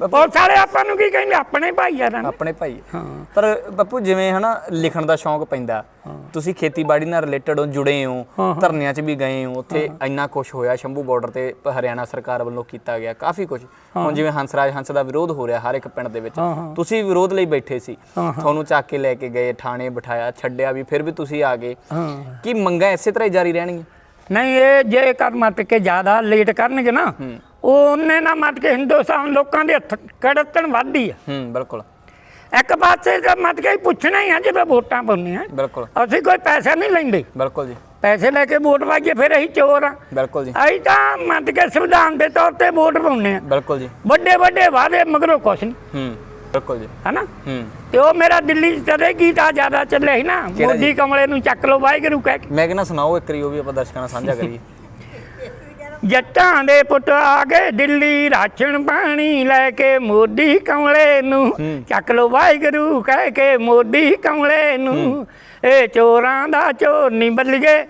ਬਹੁਤ ਸਾਰੇ ਆਪਾਂ ਨੂੰ ਕੀ ਕਹਿੰਦੇ ਆਪਣੇ ਭਾਈਆਰਾਂ ਨੇ
ਆਪਣੇ ਭਾਈ। ਹੈ। ਪਰ ਬੱਪੂ ਜਿਵੇਂ ਹਨਾ ਲਿਖਣ ਦਾ ਸ਼ੌਂਕ ਪੈਂਦਾ। ਤੁਸੀਂ ਖੇਤੀਬਾੜੀ ਨਾਲ ਰਿਲੇਟਡ ਹੋ ਜੁੜੇ ਹੋ ਧਰਨਿਆਂ 'ਚ ਵੀ ਗਏ ਹੋ ਉੱਥੇ ਇੰਨਾ ਕੁਝ ਹੋਇਆ ਸ਼ੰਭੂ ਬਾਰਡਰ ਤੇ ਹਰਿਆਣਾ ਸਰਕਾਰ ਵੱਲੋਂ ਕੀਤਾ ਗਿਆ ਕਾਫੀ ਕੁਝ ਹੁਣ ਜਿਵੇਂ ਹੰਸਰਾਜ ਹੰਸ ਦਾ ਵਿਰੋਧ ਹੋ ਰਿਹਾ ਹਰ ਇੱਕ ਪਿੰਡ ਦੇ ਵਿੱਚ ਤੁਸੀਂ ਵਿਰੋਧ ਲਈ ਬੈਠੇ ਸੀ। ਤੁਹਾਨੂੰ ਚੱਕ ਕੇ ਲੈ ਕੇ ਗਏ ਥਾਣੇ ਬਿਠਾਇਆ ਛੱਡਿਆ ਵੀ ਫਿਰ ਵੀ ਤੁਸੀਂ ਆ ਗਏ। ਕੀ ਮੰਗਾਂ ਇਸੇ ਤਰ੍ਹਾਂ ਹੀ ਜਾਰੀ ਰਹਿਣਗੀਆਂ?
ਨਹੀਂ ਇਹ ਜੇ ਕਰ ਮਤ ਕੇ ਜ਼ਿਆਦਾ ਲੇਟ ਕਰਨਗੇ ਨਾ ਉਹ ਉਹਨੇ ਨਾ ਮਤ ਕੇ ਹਿੰਦੁਸਤਾਨ ਲੋਕਾਂ ਦੇ ਹੱਥ ਕੜਤਣ ਵੱਧਦੀ ਆ।
ਹੂੰ ਬਿਲਕੁਲ।
ਇੱਕ ਪਾਸੇ ਤਾਂ ਮਤ ਕੇ ਪੁੱਛਣਾ ਹੀ ਆ ਜਦੋਂ ਵੋਟਾਂ ਪਾਉਂਦੀਆਂ
ਬਿਲਕੁਲ।
ਅਸੀਂ ਕੋਈ ਪੈਸਾ ਨਹੀਂ ਲੈਂਦੇ।
ਬਿਲਕੁਲ ਜੀ।
ਪੈਸੇ ਲੈ ਕੇ ਵੋਟ ਪਾਈਏ ਫਿਰ ਅਸੀਂ ਚੋਰ ਆ।
ਬਿਲਕੁਲ ਜੀ।
ਅਸੀਂ ਤਾਂ ਮੰਨ ਕੇ ਸੰਵਿਧਾਨ ਦੇ ਤੌਰ ਤੇ ਵੋਟ ਪਾਉਂਦੇ ਆ।
ਬਿਲਕੁਲ ਜੀ।
ਵੱਡੇ ਵੱਡੇ ਵਾਅਦੇ ਮਗਰੋਂ ਕੁਛ ਨਹੀਂ।
ਹੂੰ ਬਿਲਕੁਲ ਜੀ।
ਹਨਾ?
ਹੂੰ।
ਤੇ ਉਹ ਮੇਰਾ ਦਿੱਲੀ ਚ ਤਦੇ ਗੀਤਾ ਜ਼ਿਆਦਾ ਚੱਲਿਆ ਸੀ ਨਾ। ਮੋਦੀ ਕਮਲੇ ਨੂੰ ਚੱਕ ਲੋ ਵਾਹਿਗੁਰੂ ਕਹਿ ਕੇ।
ਮੈਂ ਕਹਿੰਦਾ ਸੁਣਾਓ ਇੱਕ ਵਾਰੀ ਉਹ ਵੀ ਆਪਾਂ ਦਰਸ਼ਕਾਂ ਨਾਲ ਸਾਂਝਾ ਕਰੀਏ।
ਜੱਟਾਂ ਦੇ ਪੁੱਤ ਆ ਗਏ ਦਿੱਲੀ ਰਾਸ਼ਨ ਪਾਣੀ ਲੈ ਕੇ ਮੋਦੀ ਕਮਲੇ ਨੂੰ। ਚੱਕ ਲੋ ਵਾਹਿਗੁਰੂ ਕਹਿ ਕੇ ਮੋਦੀ ਕਮਲੇ ਨੂੰ। ਇਹ ਚੋਰਾਂ ਦਾ ਚੋਰ ਨਹੀਂ ਬਦਲੀਏ।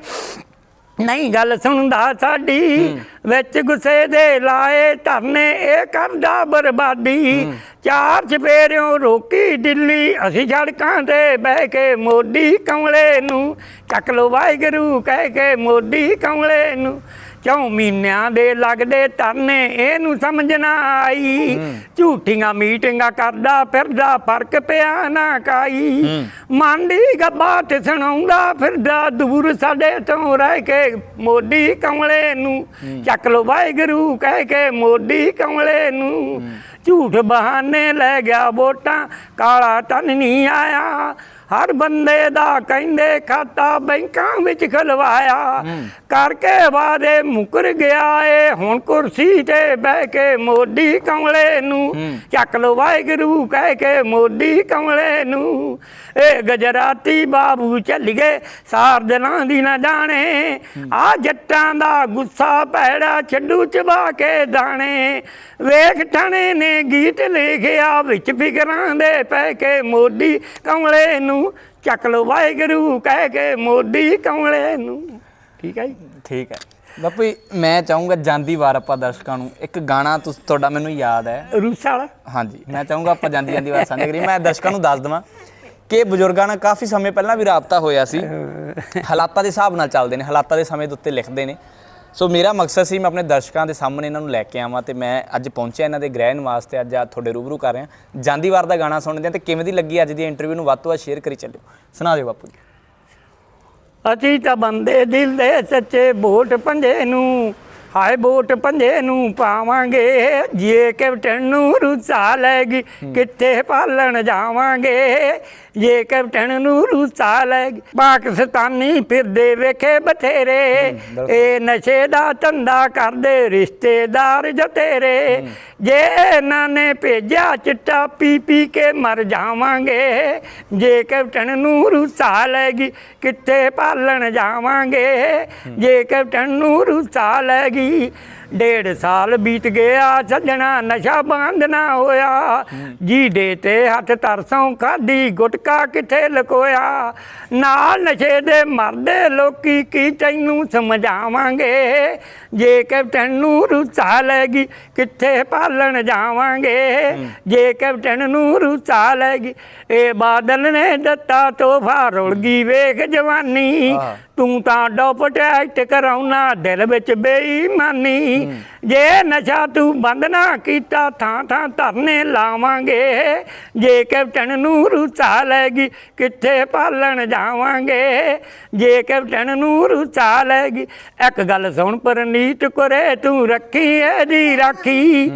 ਨਹੀਂ ਗੱਲ ਸੁਣਦਾ ਸਾਡੀ। ਵਿੱਚ ਗੁੱਸੇ ਦੇ ਲਾਏ ਧਰਨੇ ਇਹ ਕਰਦਾ ਬਰਬਾਦੀ। ਚਾਰ ਚਪੇਰਿਓਂ ਰੋਕੀ ਦਿੱਲੀ। ਅਸੀਂ ਸੜਕਾਂ ਤੇ ਬਹਿ ਕੇ ਮੋਦੀ ਕਮਲੇ ਨੂੰ। ਚੱਕ ਲੋ ਵਾਹਿਗੁਰੂ ਕਹਿ ਕੇ ਮੋਦੀ ਕਮਲੇ ਨੂੰ। ਚੌ ਮਹੀਨਿਆਂ ਦੇ ਲੱਗਦੇ ਤਰਨੇ ਇਹਨੂੰ ਸਮਝ ਨਾ ਆਈ। ਝੂਠੀਆਂ ਮੀਟਿੰਗਾਂ ਕਰਦਾ ਫਿਰਦਾ ਫ਼ਰਕ ਪਿਆ ਨਾ ਕਾਈ। ਮੰਡੀ ਗੱਬਾ ਤੇ ਸੁਣਾਉਂਦਾ ਫਿਰਦਾ ਦੂਰ ਸਾਡੇ ਤੋਂ ਰਹਿ ਕੇ ਮੋਦੀ ਕਮਲੇ ਨੂੰ। ਚੱਕ ਲੋ ਵਾਹਿਗੁਰੂ ਕਹਿ ਕੇ ਮੋਦੀ ਕਮਲੇ ਨੂੰ। ਝੂਠ ਬਹਾਨੇ ਲੈ ਗਿਆ ਵੋਟਾਂ ਕਾਲਾ ਤਨ ਨਹੀਂ ਆਇਆ। ਹਰ ਬੰਦੇ ਦਾ ਕਹਿੰਦੇ ਖਾਤਾ ਬੈਂਕਾਂ ਵਿੱਚ ਖਲਵਾਇਆ। ਕਰਕੇ ਵਾਦੇ ਮੁਕਰ ਗਿਆ ਏ। ਹੁਣ ਕੁਰਸੀ ਤੇ ਬਹਿ ਕੇ ਮੋਦੀ ਕਮਲੇ ਨੂੰ ਚੱਕ ਲੋ ਵਾਹਿਗੁਰੂ ਕਹਿ ਕੇ ਮੋਦੀ ਕਮਲੇ ਨੂੰ। ਇਹ ਗਜਰਾਤੀ ਬਾਬੂ ਚੱਲ ਗਏ ਸਾਰ ਦਿਨਾਂ ਦੀ ਨਾ ਜਾਣੇ। ਆ ਜੱਟਾਂ ਦਾ ਗੁੱਸਾ ਭੈੜਾ ਛੱਡੂ ਚਬਾ ਕੇ ਦਾਣੇ। ਵੇਖ ਠਾਣੇ ਨੇ ਗੀਤ ਲਿਖਿਆ ਵਿੱਚ ਫਿਕਰਾਂ ਦੇ ਪੈ ਕੇ ਮੋਦੀ ਕਮਲੇ ਨੂੰ। ਚੱਕ ਲੋ ਵਾਹਿਗੁਰੂ ਕਹਿ ਕੇ ਮੋਦੀ ਕਮਲੇ ਨੂੰ। ਠੀਕ ਹੈ ਜੀ?
ਠੀਕ ਹੈ ਬਾਪੂ ਜੀ, ਮੈਂ ਚਾਹੂੰਗਾ ਜਾਂਦੀ ਵਾਰ ਆਪਾਂ ਦਰਸ਼ਕਾਂ ਨੂੰ ਇੱਕ ਗਾਣਾ ਤੁਸ ਤੁਹਾਡਾ ਮੈਨੂੰ ਯਾਦ ਹੈ।
ਰੂਸ ਵਾਲਾ?
ਹਾਂਜੀ ਮੈਂ ਚਾਹੂੰਗਾ ਆਪਾਂ ਜਾਂਦੀ ਜਾਂਦੀ ਵਾਰ ਸਾਂਝਾ ਕਰੀਏ। ਮੈਂ ਦਰਸ਼ਕਾਂ ਨੂੰ ਦੱਸ ਦਵਾਂ ਕਿ ਬਜ਼ੁਰਗਾਂ ਨਾਲ ਕਾਫੀ ਸਮੇਂ ਪਹਿਲਾਂ ਵੀ ਰਾਬਤਾ ਹੋਇਆ ਸੀ। ਹਾਲਾਤਾਂ ਦੇ ਹਿਸਾਬ ਨਾਲ ਚੱਲਦੇ ਨੇ ਹਾਲਾਤਾਂ ਦੇ ਸਮੇਂ ਦੇ ਉੱਤੇ ਲਿਖਦੇ ਨੇ। ਸੋ ਮੇਰਾ ਮਕਸਦ ਸੀ ਮੈਂ ਆਪਣੇ ਦਰਸ਼ਕਾਂ ਦੇ ਸਾਹਮਣੇ ਇਹਨਾਂ ਨੂੰ ਲੈ ਕੇ ਆਵਾਂ ਤੇ ਮੈਂ ਅੱਜ ਪਹੁੰਚਿਆ ਇਹਨਾਂ ਦੇ ਗ੍ਰਹਿਣ ਵਾਸਤੇ ਅੱਜ ਆ ਤੁਹਾਡੇ ਰੂਬਰੂ ਕਰ ਰਿਹਾ। ਜਾਂਦੀ ਵਾਰ ਦਾ ਗਾਣਾ ਸੁਣਦੇ ਹਾਂ ਤੇ ਕਿਵੇਂ ਦੀ ਲੱਗੀ ਅੱਜ ਦੀ ਇੰਟਰਵਿਊ ਨੂੰ ਵੱਧ ਤੋਂ ਵੱਧ ਸ਼ੇਅਰ ਕਰੀ ਚੱਲਿਓ। ਸੁਣਾ ਦਿਓ ਬਾਪੂ ਜੀ।
ਅਸੀਂ ਤਾਂ ਬੰਦੇ ਦਿਲ ਦੇ ਸੱਚੇ ਵੋਟ ਪੰਜੇ ਨੂੰ, ਹਾਏ ਵੋਟ ਪੰਜੇ ਨੂੰ ਪਾਵਾਂਗੇ। ਜੇ ਕੈਪਟਨ ਨੂੰ ਰੁਸਾ ਲੈਗੀ ਕਿੱਥੇ ਪਾਲਣ ਜਾਵਾਂਗੇ? ਜੇ ਕੈਪਟਨ ਨੂੰ ਰੁਸਾ ਲੈਗੀ ਪਾਕਿਸਤਾਨੀ ਫਿਰਦੇ ਵੇਖੇ ਬਥੇਰੇ। ਇਹ ਨਸ਼ੇ ਦਾ ਧੰਦਾ ਕਰਦੇ ਰਿਸ਼ਤੇਦਾਰ ਜੋ ਤੇਰੇ ਜੇ ਇਹਨਾਂ ਨੇ ਭੇਜਿਆ ਚਿੱਟਾ ਪੀ ਪੀ ਕੇ ਮਰ ਜਾਵਾਂਗੇ। ਜੇ ਕੈਪਟਨ ਨੂੰ ਰੁਸਾ ਲੈਗੀ ਕਿੱਥੇ ਪਾਲਣ ਜਾਵਾਂਗੇ। ਜੇ ਕੈਪਟਨ ਨੂੰ ਰੁਸਾ ਲੈਗੀ ਡੇਢ ਸਾਲ ਬੀਤ ਗਿਆ ਸੱਜਣਾ ਨਸ਼ਾ ਬੰਦ ਨਾ ਹੋਇਆ। ਜੀ ਦੇ ਤੇ ਹੱਥ ਤਰਸੋਂ ਖਾਦੀ ਗੁਟਕਾ ਕਿੱਥੇ ਲਕੋਇਆ? ਨਾਲ ਨਸ਼ੇ ਦੇ ਮਰਦੇ ਲੋਕੀ ਕੀ ਤੈਨੂੰ ਸਮਝਾਵਾਂਗੇ? ਜੇ ਕੈਪਟਨ ਨੂੰ ਰੁਸਾ ਲੈਗੀ ਕਿੱਥੇ ਪਾਲਣ ਜਾਵਾਂਗੇ? ਜੇ ਕੈਪਟਨ ਨੂੰ ਰੁਸਾ ਲੈਗੀ ਇਹ ਬਾਦਲ ਨੇ ਦਿੱਤਾ ਤੋਹਫਾ ਰੁਲ ਗਈ ਵੇਖ ਜਵਾਨੀ। ਤੂੰ ਤਾਂ ਡੋਪ ਟੈਕਟ ਕਰਾਉਣਾ ਦਿਲ ਵਿੱਚ ਬੇਈਮਾਨੀ। ਜੇ ਨਸ਼ਾ ਤੂੰ ਬੰਦ ਨਾ ਕੀਤਾ ਥਾਂ ਥਾਂ ਧਰਨੇ ਲਾਵਾਂਗੇ। ਜੇ ਕੈਪਟਨ ਨੂੰ ਰੁਸਾ ਲੈਗੀ ਕਿੱਥੇ ਪਾਲਣ ਜਾਵਾਂਗੇ? ਜੇ ਕੈਪਟਨ ਨੂੰ ਰੁਸਾ ਲੈਗੀ ਇੱਕ ਗੱਲ ਸੁਣ ਪਰਨੀਤ ਕਰੇ ਤੂੰ ਰੱਖੀ ਇਹਦੀ ਰਾਖੀ।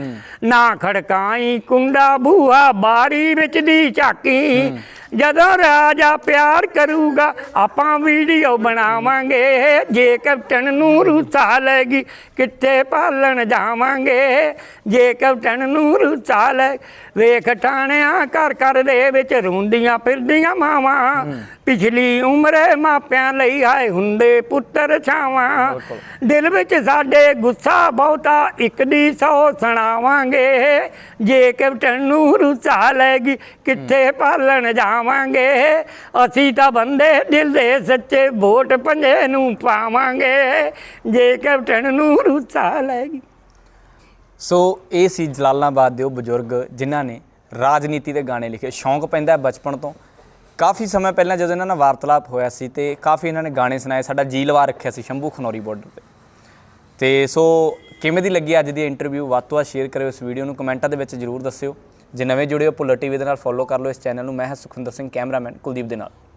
ਨਾ ਖੜਕਾਈ ਕੁੰਡਾ ਬੂਹਾ ਬਾਰੀ ਵਿੱਚ ਦੀ ਝਾਕੀ। ਜਦੋਂ ਰਾਜਾ ਪਿਆਰ ਕਰੂਗਾ ਆਪਾਂ ਵੀਡੀਓ ਬਣਾਵਾਂਗੇ। ਜੇ ਕੈਪਟਨ ਨੂੰ ਰੁਸਾ ਲੈਗੀ ਕਿੱਥੇ ਪਾਲਣ ਜਾਵਾਂਗੇ? ਜੇ ਕੈਪਟਨ ਨੂੰ ਰੁਸਾ ਲੈ ਵੇਖ ਟਾਣਿਆਂ ਘਰ ਘਰ ਦੇ ਵਿੱਚ ਰੋਂਦੀਆਂ ਫਿਰਦੀਆਂ ਮਾਵਾਂ। ਪਿਛਲੀ ਉਮਰੇ ਮਾਪਿਆਂ ਲਈ ਆਏ ਹੁੰਦੇ ਪੁੱਤਰ ਛਾਵਾਂ। ਦਿਲ ਵਿੱਚ ਸਾਡੇ ਗੁੱਸਾ ਬਹੁਤਾ ਇੱਕ ਦੀ ਸੌ ਸੁਣਾਵਾਂਗੇ। ਜੇ ਕੈਪਟਨ ਨੂੰ ਰੁਸਾ ਲੈਗੀ ਕਿੱਥੇ ਪਾਲਣ ਜਾਵਾਂਗੇ ਅਸੀਂ ਤਾਂ ਬੰਦੇ ਦਿਲ ਦੇ ਸੱਚੇ ਵੋਟ ਪੰਜੇ ਨੂੰ ਪਾਵਾਂਗੇ। ਜੇ ਕੈਪਟਨ ਨੂੰ ਰੁਸਾ ਲੈਗੀ
ਸੋ ਇਹ ਸੀ ਜਲਾਲਾਬਾਦ ਦੇ ਉਹ ਬਜ਼ੁਰਗ ਜਿਨ੍ਹਾਂ ਨੇ ਰਾਜਨੀਤੀ ਦੇ ਗਾਣੇ ਲਿਖੇ। ਸ਼ੌਂਕ ਪੈਂਦਾ ਬਚਪਨ ਤੋਂ। ਕਾਫੀ ਸਮਾਂ ਪਹਿਲਾਂ ਜਦੋਂ ਇਹਨਾਂ ਨਾਲ ਵਾਰਤਾਲਾਪ ਹੋਇਆ ਸੀ ਤੇ ਕਾਫੀ ਇਹਨਾਂ ਨੇ ਗਾਣੇ ਸੁਣਾਏ। ਸਾਡਾ ਜੀ ਲਵਾ ਰੱਖਿਆ ਸੀ ਸ਼ੰਭੂ ਖਨੌਰੀ ਬਾਰਡਰ ਤੇ। ਤੇ ਸੋ ਕਿਵੇਂ ਦੀ ਲੱਗੀ ਅੱਜ ਦੀ ਇੰਟਰਵਿਊ ਵੱਧ ਤੋਂ ਵੱਧ ਸ਼ੇਅਰ ਕਰਿਓ ਇਸ ਵੀਡੀਓ ਨੂੰ। ਕਮੈਂਟਾਂ ਦੇ ਵਿੱਚ ਜਰੂਰ ਦੱਸਿਓ। ਜੇ ਨਵੇਂ ਜੁੜੇ ਹੋ, ਭੁੱਲਰ ਟੀਵੀ ਦੇ ਨਾਲ ਫੋਲੋ ਕਰ ਲਓ ਇਸ ਚੈਨਲ ਨੂੰ। ਮੈਂ ਹਾਂ ਸੁਖਵਿੰਦਰ ਸਿੰਘ, ਕੈਮਰਾਮੈਨ ਕੁਲਦੀਪ ਦੇ ਨਾਲ।